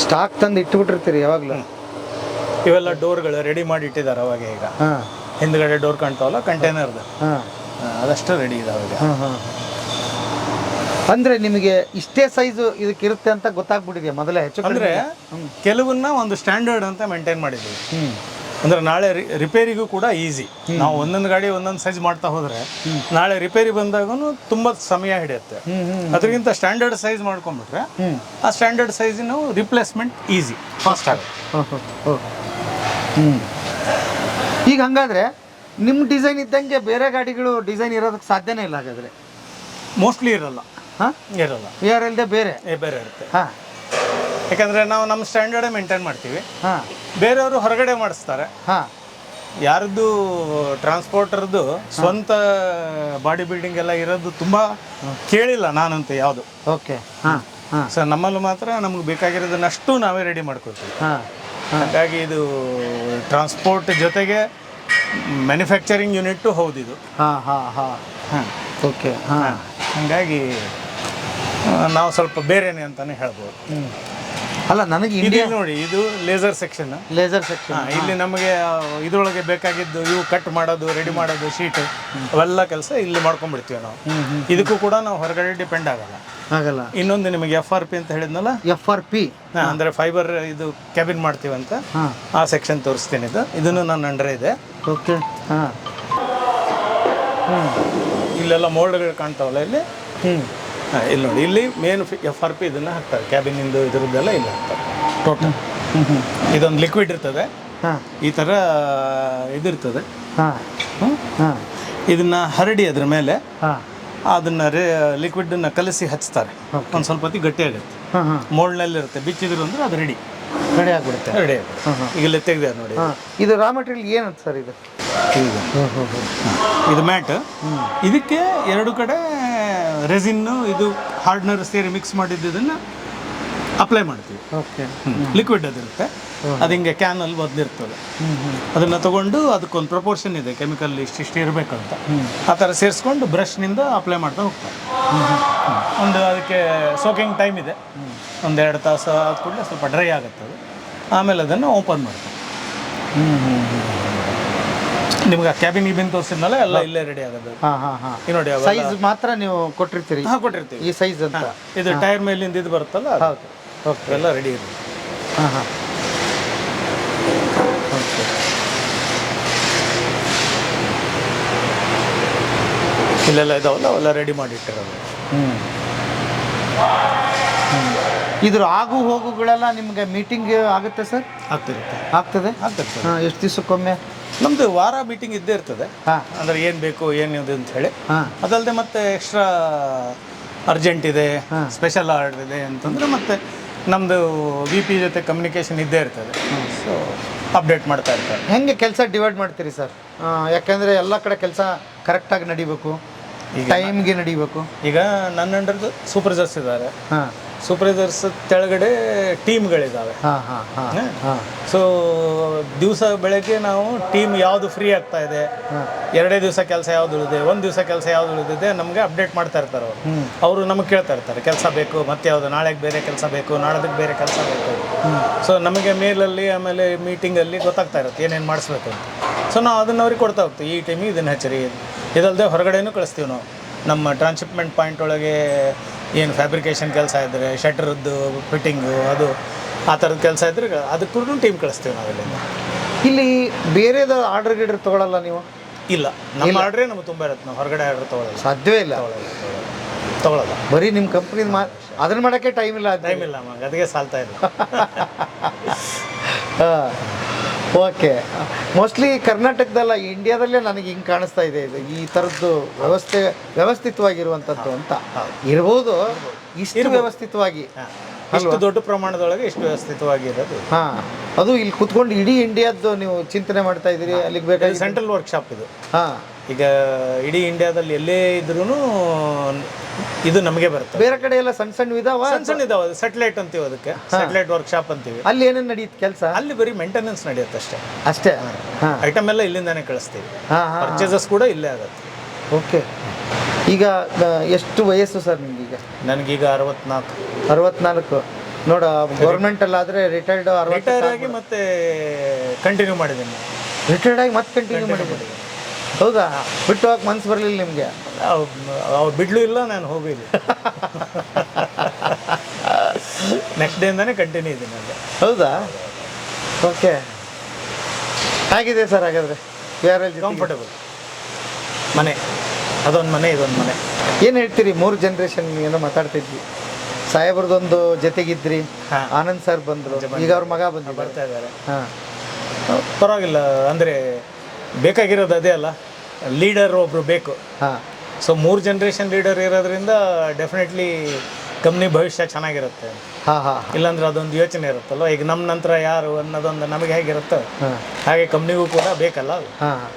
ಸ್ಟಾಕ್ ತಂದು ಇಟ್ಬಿಟ್ಟಿರ್ತೀರಿ ಯಾವಾಗಲೂ. ಇವೆಲ್ಲ ಡೋರ್ಗಳು ರೆಡಿ ಮಾಡಿ ಇಟ್ಟಿದ್ದಾರೆ ಅವಾಗ ಈಗ. ಹಿಂದ್ಗಡೆ ಡೋರ್ ಕಾಣ್ತಾವಲ್ಲ ಕಂಟೈನರ್ದು ಹಾಂ. ಅದಷ್ಟು ರೆಡಿ ಇದೆ ಅವಾಗ. ಹಾಂ ಹಾಂ. ಅಂದರೆ ನಿಮಗೆ ಇಷ್ಟೇ ಸೈಜ್ ಇದಕ್ಕೆ ಇರುತ್ತೆ ಅಂತ ಗೊತ್ತಾಗ್ಬಿಟ್ಟಿದೆ ಮೊದಲೇ ಹೆಚ್ಚು ಅಂದ್ರೆ ಕೆಲವನ್ನ ಒಂದು ಸ್ಟ್ಯಾಂಡರ್ಡ್ ಅಂತ ಮೇಂಟೈನ್ ಮಾಡಿದ್ದೀವಿ ಅಂದ್ರೆ ನಾಳೆ ರಿಪೇರಿಗೂ ಕೂಡ ಈಸಿ ನಾವು ಒಂದೊಂದು ಗಾಡಿ ಒಂದೊಂದು ಸೈಜ್ ಮಾಡ್ತಾ ಹೋದ್ರೆ ನಾಳೆ ರಿಪೇರಿ ಬಂದಾಗೂ ತುಂಬಾ ಸಮಯ ಹಿಡಿಯುತ್ತೆ. ಅದಕ್ಕಿಂತ ಸ್ಟ್ಯಾಂಡರ್ಡ್ ಸೈಜ್ ಮಾಡ್ಕೊಂಡ್ಬಿಟ್ರೆ ಆ ಸ್ಟ್ಯಾಂಡರ್ಡ್ ಸೈಜ್ ನಾವು ರಿಪ್ಲೇಸ್ಮೆಂಟ್ ಈಸಿ ಫಾಸ್ಟ್ ಆಗುತ್ತೆ. ಹ್ಞೂ ಈಗ ಹಂಗಾದ್ರೆ ನಿಮ್ಮ ಡಿಸೈನ್ ಇದ್ದಂಗೆ ಬೇರೆ ಗಾಡಿಗಳು ಡಿಸೈನ್ ಇರೋದಕ್ಕೆ ಸಾಧ್ಯನೇ ಇಲ್ಲ ಹಾಗಾದ್ರೆ? ಮೋಸ್ಟ್ಲಿ ಇರಲ್ಲ. ಹಾಂ? ಇರಲ್ಲ. ವಿ ಆರ್ ಇಲ್ಲದೆ ಬೇರೆ? ಏ ಬೇರೆ ಇರುತ್ತೆ. ಹಾಂ. ಯಾಕಂದ್ರೆ ನಾವು ನಮ್ಮ ಸ್ಟ್ಯಾಂಡರ್ಡೇ ಮೇಂಟೈನ್ ಮಾಡ್ತೀವಿ. ಹಾಂ. ಬೇರೆಯವರು ಹೊರಗಡೆ ಮಾಡಿಸ್ತಾರೆ. ಹಾಂ. ಯಾರದ್ದು ಟ್ರಾನ್ಸ್ಪೋರ್ಟರ್ದು ಸ್ವಂತ ಬಾಡಿ ಬಿಲ್ಡಿಂಗ್ ಎಲ್ಲ ಇರೋದು ತುಂಬ ಕೇಳಿಲ್ಲ ನಾನಂತೂ ಯಾವುದು. ಓಕೆ ಹಾಂ ಹಾಂ. ಸೊ ನಮ್ಮಲ್ಲಿ ಮಾತ್ರ ನಮ್ಗೆ ಬೇಕಾಗಿರೋದನ್ನಷ್ಟು ನಾವೇ ರೆಡಿ ಮಾಡ್ಕೊಳ್ತೀವಿ. ಹಾಂ. ಹಾಗಾಗಿ ಇದು ಟ್ರಾನ್ಸ್ಪೋರ್ಟ್ ಜೊತೆಗೆ ಮ್ಯಾನುಫ್ಯಾಕ್ಚರಿಂಗ್ ಯೂನಿಟ್ಟು ಹೌದಿದು ಹಾಂ ಹಾಂ ಹಾಂ. ಹಾಂ. ಓಕೆ ಹಾಂ. ಹಾಗಾಗಿ ನಾವು ಸ್ವಲ್ಪ ಬೇರೆನೆ ಅಂತಲೇ ಹೇಳ್ಬೋದು. ಹ್ಞೂ ಅಲ್ಲ ನನಗೆ ಇಂಡಿಯಾ ನೋಡಿ ಇದು ಲೇಸರ್ ಸೆಕ್ಷನ್ ಲೇಸರ್ ಸೆಕ್ಷನ್ ಇಲ್ಲಿ ನಮಗೆ ಇದರೊಳಗೆ ಬೇಕಾಗಿದ್ದು ಇವು ಕಟ್ ಮಾಡೋದು ರೆಡಿ ಮಾಡೋದು ಶೀಟ್ ಅವೆಲ್ಲ ಕೆಲಸ ಇಲ್ಲಿ ಮಾಡ್ಕೊಂಡ್ಬಿಡ್ತೀವಿ ನಾವು. ಇದಕ್ಕೂ ಕೂಡ ನಾವು ಹೊರಗಡೆ ಡಿಪೆಂಡ್ ಆಗಲ್ಲ. ಆಗಲ್ಲ. ಇನ್ನೊಂದು ನಿಮಗೆ ಎಫ್ ಆರ್ ಪಿ ಅಂತ ಹೇಳಿದ್ನಲ್ಲ? ಎಫ್ ಆರ್ ಪಿ ಅಂದ್ರೆ ಫೈಬರ್ ಇದು ಕ್ಯಾಬಿನ್ ಮಾಡ್ತೀವಂತ ಅಂತ. ಆ ಸೆಕ್ಷನ್ ತೋರಿಸ್ತೀನಿ ಇದು. ಇದನ್ನು ನನ್ನ ಅಂಡರ್ ಇದೆ. ಓಕೆ ಹಾಂ. ಇಲ್ಲೆಲ್ಲ ಮೋಲ್ಡ್ಗಳು ಕಾಣ್ತಾವಲ್ಲ ಇಲ್ಲಿ? ಹ್ಞೂ ಹಾ, ಇಲ್ಲಿ ನೋಡಿ ಇಲ್ಲಿ ಮೇನ್ ಎಫ್ ಆರ್ ಪಿ ಇದನ್ನ ಹಾಕ್ತಾರೆ. ಕ್ಯಾಬಿನಿಂದು ಇದರದ್ದೆಲ್ಲ ಇಲ್ಲಿ ಹಾಕ್ತಾರೆ. ಟೋಟಲ್ ಇದೊಂದು ಲಿಕ್ವಿಡ್ ಇರ್ತದೆ. ಹಾಂ. ಈ ಥರ ಇದಿರ್ತದೆ. ಹಾಂ. ಹಾಂ. ಇದನ್ನ ಹರಡಿ ಅದ್ರ ಮೇಲೆ ಹಾಂ. ಅದನ್ನ ರೇ ಲಿಕ್ವಿಡನ್ನ ಕಲಸಿ ಹಚ್ತಾರೆ. ಒಂದು ಸ್ವಲ್ಪ ಹೊತ್ತಿಗೆ ಗಟ್ಟಿ ಆಗುತ್ತೆ ಹಾಂ ಹಾಂ. ಮೋಲ್ಡ್ನಲ್ಲಿ ಇರುತ್ತೆ ಬಿಚ್ಚಿದ್ರು ಅಂದ್ರೆ ಅದು ರೆಡಿ ರೆಡಿ ಆಗ್ಬಿಡುತ್ತೆ. ರೆಡಿ ಆಗುತ್ತೆ ಈಗ ಇಲ್ಲಿ ತೆಗ್ದೆ ನೋಡಿ. ಇದು ರಾ ಮೆಟೀರಿಯಲ್ ಏನಂತ ಸರ್ ಇದು? ಇದು ಮ್ಯಾಟ್. ಇದಕ್ಕೆ ಎರಡು ಕಡೆ ರೆಸಿನ್ನು ಇದು ಹಾರ್ಡ್ನರ್ ಸೇರಿ ಮಿಕ್ಸ್ ಮಾಡಿದ್ದನ್ನ ಅಪ್ಲೈ ಮಾಡ್ತೀವಿ. ಓಕೆ ಲಿಕ್ವಿಡ್ ಅದಿರುತ್ತೆ. ಅದು ಹಿಂಗೆ ಕ್ಯಾನಲ್ಲಿ ಬದಲಿರ್ತದೆ ಅದನ್ನು ತಗೊಂಡು ಅದಕ್ಕೊಂದು ಪ್ರಪೋರ್ಷನ್ ಇದೆ ಕೆಮಿಕಲ್ ಇಷ್ಟಿಷ್ಟು ಇರಬೇಕಂತ. ಆ ಥರ ಸೇರಿಸ್ಕೊಂಡು ಬ್ರಷ್ನಿಂದ ಅಪ್ಲೈ ಮಾಡ್ತಾ ಹೋಗ್ತಾರೆ ಒಂದು ಅದಕ್ಕೆ ಸೋಕಿಂಗ್ ಟೈಮ್ ಇದೆ. ಒಂದು ಎರಡು ತಾಸು ಆದ ಕೂಡಲೇ ಸ್ವಲ್ಪ ಡ್ರೈ ಆಗುತ್ತೆ ಅದು. ಆಮೇಲೆ ಅದನ್ನು ಓಪನ್ ಮಾಡ್ತಾರೆ ಹ್ಞೂ ಹ್ಞೂ ನಿಮ್ಗೆ ಕ್ಯಾಬಿನ್ ಗಿಬಿನ್ ತೋರಿಸಿದ್ನಲ್ಲ ಎಲ್ಲ ಇಲ್ಲೇ ರೆಡಿ ಆಗೋದು ಹಾಂ ಹಾಂ ಹಾಂ. ನೋಡಿ ಅವೆಲ್ಲ. ಸೈಜ್ ಮಾತ್ರ ನೀವು ಕೊಟ್ಟಿರ್ತೀರಿ. ಹಾಂ ಕೊಟ್ಟಿರ್ತೀವಿ. ಈ ಸೈಜ್ ಅಂತ. ಇದು ಟೈರ್ ಮೇಲಿಂದ ಇದು ಬರುತ್ತಲ್ಲ ಅದು. ಹೌದು. ಓಕೆ ಎಲ್ಲ ರೆಡಿ ಇರುತ್ತೆ. ಹಾಂ ಹಾಂ. ಓಕೆ ಇಲ್ಲೆಲ್ಲ ಇದಾವಲ್ಲ ಅವೆಲ್ಲ ರೆಡಿ ಮಾಡಿ ಇಟ್ಟಿರೋದು ಹ್ಞೂ ಇದ್ರ ಆಗು ಹೋಗುಗಳೆಲ್ಲ ನಿಮಗೆ ಮೀಟಿಂಗ್ ಆಗುತ್ತೆ ಸರ್? ಆಗ್ತಿರುತ್ತೆ. ಆಗ್ತದೆ? ಆಗ್ತದೆ ಹಾಂ ಎಷ್ಟು ದಿವಸಕ್ಕೊಮ್ಮೆ? ನಮ್ದು ವಾರ ಮೀಟಿಂಗ್ ಇದ್ದೇ ಇರ್ತದೆ. ಹಾಂ. ಅಂದ್ರೆ ಏನು ಬೇಕು ಏನು ಇದೆ ಅಂತ ಹೇಳಿ. ಹಾಂ. ಅದಲ್ಲದೆ ಮತ್ತೆ ಎಕ್ಸ್ಟ್ರಾ ಅರ್ಜೆಂಟ್ ಇದೆ ಸ್ಪೆಷಲ್ ಆರ್ಡರ್ ಇದೆ ಅಂತಂದ್ರೆ ಮತ್ತೆ ನಮ್ಮದು ವಿ ಪಿ ಜೊತೆ ಕಮ್ಯುನಿಕೇಷನ್ ಇದ್ದೇ ಇರ್ತದೆ. ಸೊ ಅಪ್ಡೇಟ್ ಮಾಡ್ತಾ ಇರ್ತಾರೆ. ಹೆಂಗೆ ಕೆಲಸ ಡಿವೈಡ್ ಮಾಡ್ತೀರಿ ಸರ್? ಯಾಕೆಂದ್ರೆ ಎಲ್ಲ ಕಡೆ ಕೆಲಸ ಕರೆಕ್ಟಾಗಿ ನಡಿಬೇಕು. ಟೈಮ್ಗೆ ನಡಿಬೇಕು. ಈಗ ನನ್ನ ಅಂಡರ್ದು ಸೂಪರ್ವೈಸರ್ಸ್ ಇದ್ದಾರೆ ಹಾಂ. ಸೂಪರ್ವೈಸರ್ಸ್ ಕೆಳಗಡೆ ಟೀಮ್ಗಳಿದ್ದಾವೆ ಹಾಂ ಹಾಂ ಹಾಂ ಹಾಂ. ಸೊ ದಿವಸ ಬೆಳಗ್ಗೆ ನಾವು ಟೀಮ್ ಯಾವುದು ಫ್ರೀ ಆಗ್ತಾ ಇದೆ? ಎರಡೇ ದಿವಸ ಕೆಲಸ ಯಾವ್ದು ಉಳಿದಿದೆ? ಒಂದು ದಿವಸ ಕೆಲಸ ಯಾವ್ದು ಉಳಿದಿದೆ? ನಮಗೆ ಅಪ್ಡೇಟ್ ಮಾಡ್ತಾ ಇರ್ತಾರೆ ಅವರು. ಅವರು ನಮಗೆ ಕೇಳ್ತಾ ಇರ್ತಾರೆ ಕೆಲಸ ಬೇಕು ಮತ್ತೆ ಯಾವುದು ನಾಳೆಗೆ ಬೇರೆ ಕೆಲಸ ಬೇಕು ನಾಳೆದಕ್ಕೆ ಬೇರೆ ಕೆಲಸ ಬೇಕು. ಸೊ ನಮಗೆ ಮೇಲಲ್ಲಿ ಆಮೇಲೆ ಮೀಟಿಂಗಲ್ಲಿ ಗೊತ್ತಾಗ್ತಾ ಇರುತ್ತೆ ಏನೇನು ಮಾಡಿಸ್ಬೇಕು ಅಂತ. ಸೊ ನಾವು ಅದನ್ನು ಅವ್ರಿಗೆ ಕೊಡ್ತಾ ಹೋಗ್ತೀವಿ ಈ ಟೈಮಿಗೆ ಇದನ್ನು ಹಚ್ಚಿರಿ. ಇದಲ್ಲದೆ ಹೊರಗಡೆನೂ ಕಳಿಸ್ತೀವಿ ನಾವು. ನಮ್ಮ ಟ್ರಾನ್ಸ್ಶಿಪ್ಮೆಂಟ್ ಪಾಯಿಂಟ್ ಒಳಗೆ ಏನು ಫ್ಯಾಬ್ರಿಕೇಷನ್ ಕೆಲಸ ಇದ್ದರೆ ಶಟರ್ದು ಫಿಟ್ಟಿಂಗು ಅದು ಆ ಥರದ ಕೆಲಸ ಇದ್ದರೆ ಅದಕ್ಕೂ ಟೀಮ್ ಕಳಿಸ್ತೀವಿ ನಾವು ಇಲ್ಲಿಂದ. ಇಲ್ಲಿ ಬೇರೆದ ಆರ್ಡರ್ ಗಿಡರ್ ತೊಗೊಳಲ್ಲ ನೀವು? ಇಲ್ಲ ನಮ್ಮ ಆರ್ಡ್ರೇ ನಮ್ಗೆ ತುಂಬ ಇರುತ್ತೆ ನಾವು ಹೊರಗಡೆ ಆರ್ಡ್ರ್ ತೊಗೊಳಲ್ಲ. ಸಾಧ್ಯವೇ ಇಲ್ಲ. ತೊಗೊಳಲ್ಲ ಬರೀ ನಿಮ್ಮ ಕಂಪ್ನಿ ಮಾ ಅದನ್ನ ಮಾಡೋಕ್ಕೆ ಟೈಮ್ ಇಲ್ಲ ಟೈಮ್ ಇಲ್ಲ ನಮಗೆ ಅದಕ್ಕೆ ಸಾಲ್ತಾ ಇಲ್ಲ ಹಾಂ. ಓಕೆ. ಮೋಸ್ಟ್ಲಿ ಕರ್ನಾಟಕದಲ್ಲ ಇಂಡಿಯಾದಲ್ಲೇ ನನಗೆ ಹಿಂಗೆ ಕಾಣಿಸ್ತಾ ಇದೆ ಇದು. ಈ ಥರದ್ದು ವ್ಯವಸ್ಥೆ ವ್ಯವಸ್ಥಿತವಾಗಿರುವಂಥದ್ದು ಅಂತ. ಇರ್ಬೋದು ಇಷ್ಟು ವ್ಯವಸ್ಥಿತವಾಗಿ. ಇಷ್ಟು ದೊಡ್ಡ ಪ್ರಮಾಣದೊಳಗೆ ಇಷ್ಟು ವ್ಯವಸ್ಥಿತವಾಗಿ ಇರೋದು ಹಾಂ. ಅದು ಇಲ್ಲಿ ಕುತ್ಕೊಂಡು ಇಡೀ ಇಂಡಿಯಾದ್ದು ನೀವು ಚಿಂತನೆ ಮಾಡ್ತಾ ಇದ್ದೀರಿ ಅಲ್ಲಿಗೆ ಬೇಕಾಗಿ ಸೆಂಟ್ರಲ್ ವರ್ಕ್ಶಾಪ್ ಇದು. ಹಾಂ. ಈಗ ಇಡೀ ಇಂಡಿಯಾದಲ್ಲಿ ಎಲ್ಲೇ ಇದ್ರೂ ಇದು ನಮಗೆ ಬರುತ್ತೆ. ಬೇರೆ ಕಡೆ ಎಲ್ಲ ಸಣ್ಣ ಸಣ್ಣ ಇದಾವ? ಸಣ್ಣ ಸಣ್ಣ ಇದಾವೆ ಸೆಟಲೈಟ್ ಅಂತೀವಿ ಅದಕ್ಕೆ. ಸೆಟಲೈಟ್ ವರ್ಕ್ಶಾಪ್ ಅಂತೀವಿ. ಅಲ್ಲಿ ಏನೇನು ನಡೆಯುತ್ತೆ ಕೆಲಸ? ಅಲ್ಲಿ ಬರೀ ಮೇಂಟೆನೆನ್ಸ್ ನಡೆಯುತ್ತೆ ಅಷ್ಟೇ. ಅಷ್ಟೇ? ಐಟಮ್ ಎಲ್ಲ ಇಲ್ಲಿಂದಾನೆ ಕಳಿಸ್ತೀವಿ. ಹಾಂ ಹಾಂ ಪರ್ಚೇಸಸ್ ಕೂಡ ಇಲ್ಲೇ ಆಗುತ್ತೆ. ಓಕೆ. ಈಗ ಎಷ್ಟು ವಯಸ್ಸು ಸರ್ ನಿಮಗೀಗ? ನನಗೀಗ ಅರವತ್ನಾಲ್ಕು. ಅರವತ್ನಾಲ್ಕು. ನೋಡ ಗೌರ್ಮೆಂಟಲ್ಲಾದರೆ ರಿಟೈರ್ಡ್ ಅರವತ್ತು ರಿಟೈರ್ ಆಗಿ ಮತ್ತೆ ಕಂಟಿನ್ಯೂ ಮಾಡಿದ್ದೀನಿ. ರಿಟೈರ್ಡ್ ಆಗಿ ಮತ್ತೆ ಕಂಟಿನ್ಯೂ ಮಾಡಿದ್ದೀರಿ? ಹೌದಾ? ಬಿಟ್ಟು ಹೋಗಕ್ಕೆ ಮನ್ಸು ಬರಲಿಲ್ಲ ನಿಮಗೆ? ಅವ್ರು ಬಿಡ್ಲು ಇಲ್ಲ ನಾನು ಹೋಗಿಲ್ಲ ನೆಕ್ಸ್ಟ್ ಡೇಯಿಂದನೇ ಕಂಟಿನ್ಯೂ ಇದ್ದೀನಿ ಅಲ್ಲಿ ಹೌದಾ? ಓಕೆ ಹೇಗಿದೆ ಸರ್ ಹಾಗಾದರೆ? ಎಲ್ ಕಂಫರ್ಟಬಲ್ ಮನೆ. ಅದೊಂದು ಮನೆ ಇದೊಂದು ಮನೆ. ಏನು ಹೇಳ್ತೀರಿ? ಮೂರು ಜನ್ರೇಷನ್ ಏನೋ ಮಾತಾಡ್ತಿದ್ವಿ. ಸಾಹೇಬ್ರದೊಂದು ಜೊತೆಗಿದ್ರಿ. ಆನಂದ್ ಸರ್ ಬಂದರು. ಈಗ ಅವ್ರ ಮಗ ಬಂದ್ರು ಬರ್ತಾ ಇದ್ದಾರೆ. ಹಾಂ. ಪರವಾಗಿಲ್ಲ ಅಂದರೆ ಬೇಕಾಗಿರೋದು ಅದೇ ಅಲ್ಲ ಲೀಡರ್ ಒಬ್ಬರು ಬೇಕು. ಹಾಂ. ಸೊ ಮೂರು ಜನ್ರೇಷನ್ ಲೀಡರ್ ಇರೋದ್ರಿಂದ ಡೆಫಿನೆಟ್ಲಿ ಕಂಪ್ನಿ ಭವಿಷ್ಯ ಚೆನ್ನಾಗಿರುತ್ತೆ. ಹಾಂ ಹಾಂ ಇಲ್ಲಾಂದ್ರೆ ಅದೊಂದು ಯೋಚನೆ ಇರುತ್ತಲ್ವ? ಈಗ ನಮ್ಮ ನಂತರ ಯಾರು ಅನ್ನೋದೊಂದು ನಮಗೆ ಹೇಗಿರುತ್ತೋ ಹಾಂ. ಹಾಗೆ ಕಂಪ್ನಿಗೂ ಕೂಡ ಬೇಕಲ್ಲ ಅದು. ಹಾಂ.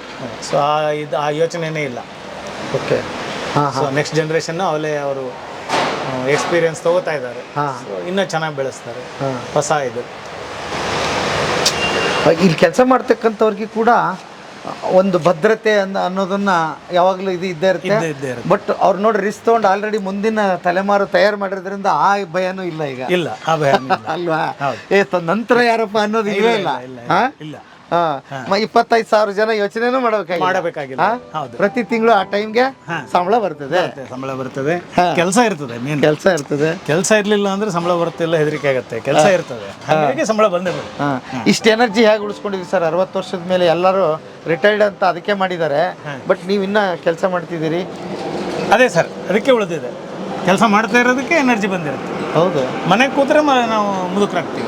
ಸೊ ಆ ಇದು ಆ ಯೋಚನೆನೇ ಇಲ್ಲ. ಓಕೆ ಹಾಂ ಸೊ ನೆಕ್ಸ್ಟ್ ಜನ್ರೇಷನ್ನು ಅವಲೇ ಅವರು ಎಕ್ಸ್ಪೀರಿಯನ್ಸ್ ತಗೋತಾ ಇದ್ದಾರೆ. ಹಾಂ. ಸೊ ಇನ್ನೂ ಚೆನ್ನಾಗಿ ಬೆಳೆಸ್ತಾರೆ. ಹಾಂ. ಹೊಸ ಇದು. ಇಲ್ಲಿ ಕೆಲಸ ಮಾಡ್ತಕ್ಕಂಥವ್ರಿಗೆ ಕೂಡ ಒಂದು ಭದ್ರತೆ ಅನ್ನ ಅನ್ನೋದನ್ನ ಯಾವಾಗಲೂ ಇದು ಇದ್ದೇ ಇರುತ್ತೆ. ಬಟ್ ಅವ್ರು ನೋಡಿ ರಿಸ್ಕ್ ತಗೊಂಡು ಆಲ್ರೆಡಿ ಮುಂದಿನ ತಲೆಮಾರು ತಯಾರು ಮಾಡಿರೋದ್ರಿಂದ ಆ ಭಯನೂ ಇಲ್ಲ ಈಗ. ಇಲ್ಲ. ಅಲ್ವಾ? ಏ ನಂತರ ಯಾರಪ್ಪ ಅನ್ನೋದು ಇಲ್ಲ ಇಲ್ಲ. ಇಪ್ಪತ್ತೈದು ಸಾವಿರ ಜನ ಯೋಚನೆನೂ ಮಾಡಬೇಕಾಗಿಲ್ಲ. ಮಾಡಬೇಕಾಗಿಲ್ಲ ಹೌದು. ಪ್ರತಿ ತಿಂಗಳು ಆ ಟೈಮ್ಗೆ ಸಂಬಳ ಬರ್ತದೆ. ಬರುತ್ತೆ, ಸಂಬಳ ಬರ್ತದೆ. ಕೆಲಸ ಇರ್ತದೆ ಮೇನ್ ಕೆಲಸ ಇರ್ತದೆ. ಕೆಲಸ ಇರ್ಲಿಲ್ಲ ಅಂದ್ರೆ ಸಂಬಳ ಬರುತ್ತಿಲ್ಲ ಹೆದರಿಕೆ ಆಗುತ್ತೆ. ಕೆಲಸ ಇರ್ತದೆ. ಹಾಗಾಗಿ ಸಂಬಳ ಬಂದೇ ಹಾ. ಇಷ್ಟು ಎನರ್ಜಿ ಹೇಗೆ ಉಳಿಸ್ಕೊಂಡಿದ್ವಿ ಸರ್? ಅರವತ್ತು ವರ್ಷದ ಮೇಲೆ ಎಲ್ಲರೂ ರಿಟೈರ್ಡ್ ಅಂತ ಅದಕ್ಕೆ ಮಾಡಿದ್ದಾರೆ. ಬಟ್ ನೀವು ಇನ್ನ ಕೆಲಸ ಮಾಡ್ತಿದ್ದೀರಿ. ಅದೇ ಸರ್ ಅದಕ್ಕೆ ಉಳಿದಿದೆ. ಕೆಲಸ ಮಾಡ್ತಾ ಇರೋದಕ್ಕೆ ಎನರ್ಜಿ ಬಂದಿರುತ್ತೆ. ಹೌದು. ಮನೆಗೆ ಕೂತ್ರೆ ನಾವು ಮುದುಕರಾಗ್ತೀವಿ.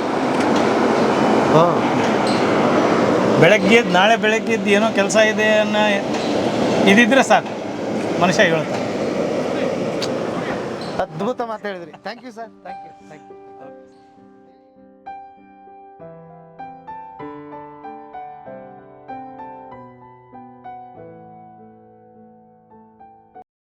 ಹಾಂ ಬೆಳಗ್ಗೆ ನಾಳೆ ಬೆಳಗ್ಗೆ ಎದ್ದು ಏನೋ ಕೆಲಸ ಇದೆ ಅನ್ನೋ ಇದಿದ್ರೆ ಸಾಕು. ಮನುಷ್ಯ ಹೇಳ್ತಾನೆ. ಅದ್ಭುತ ಮಾತು ಹೇಳಿದ್ರಿ. Thank you sir thank you thank you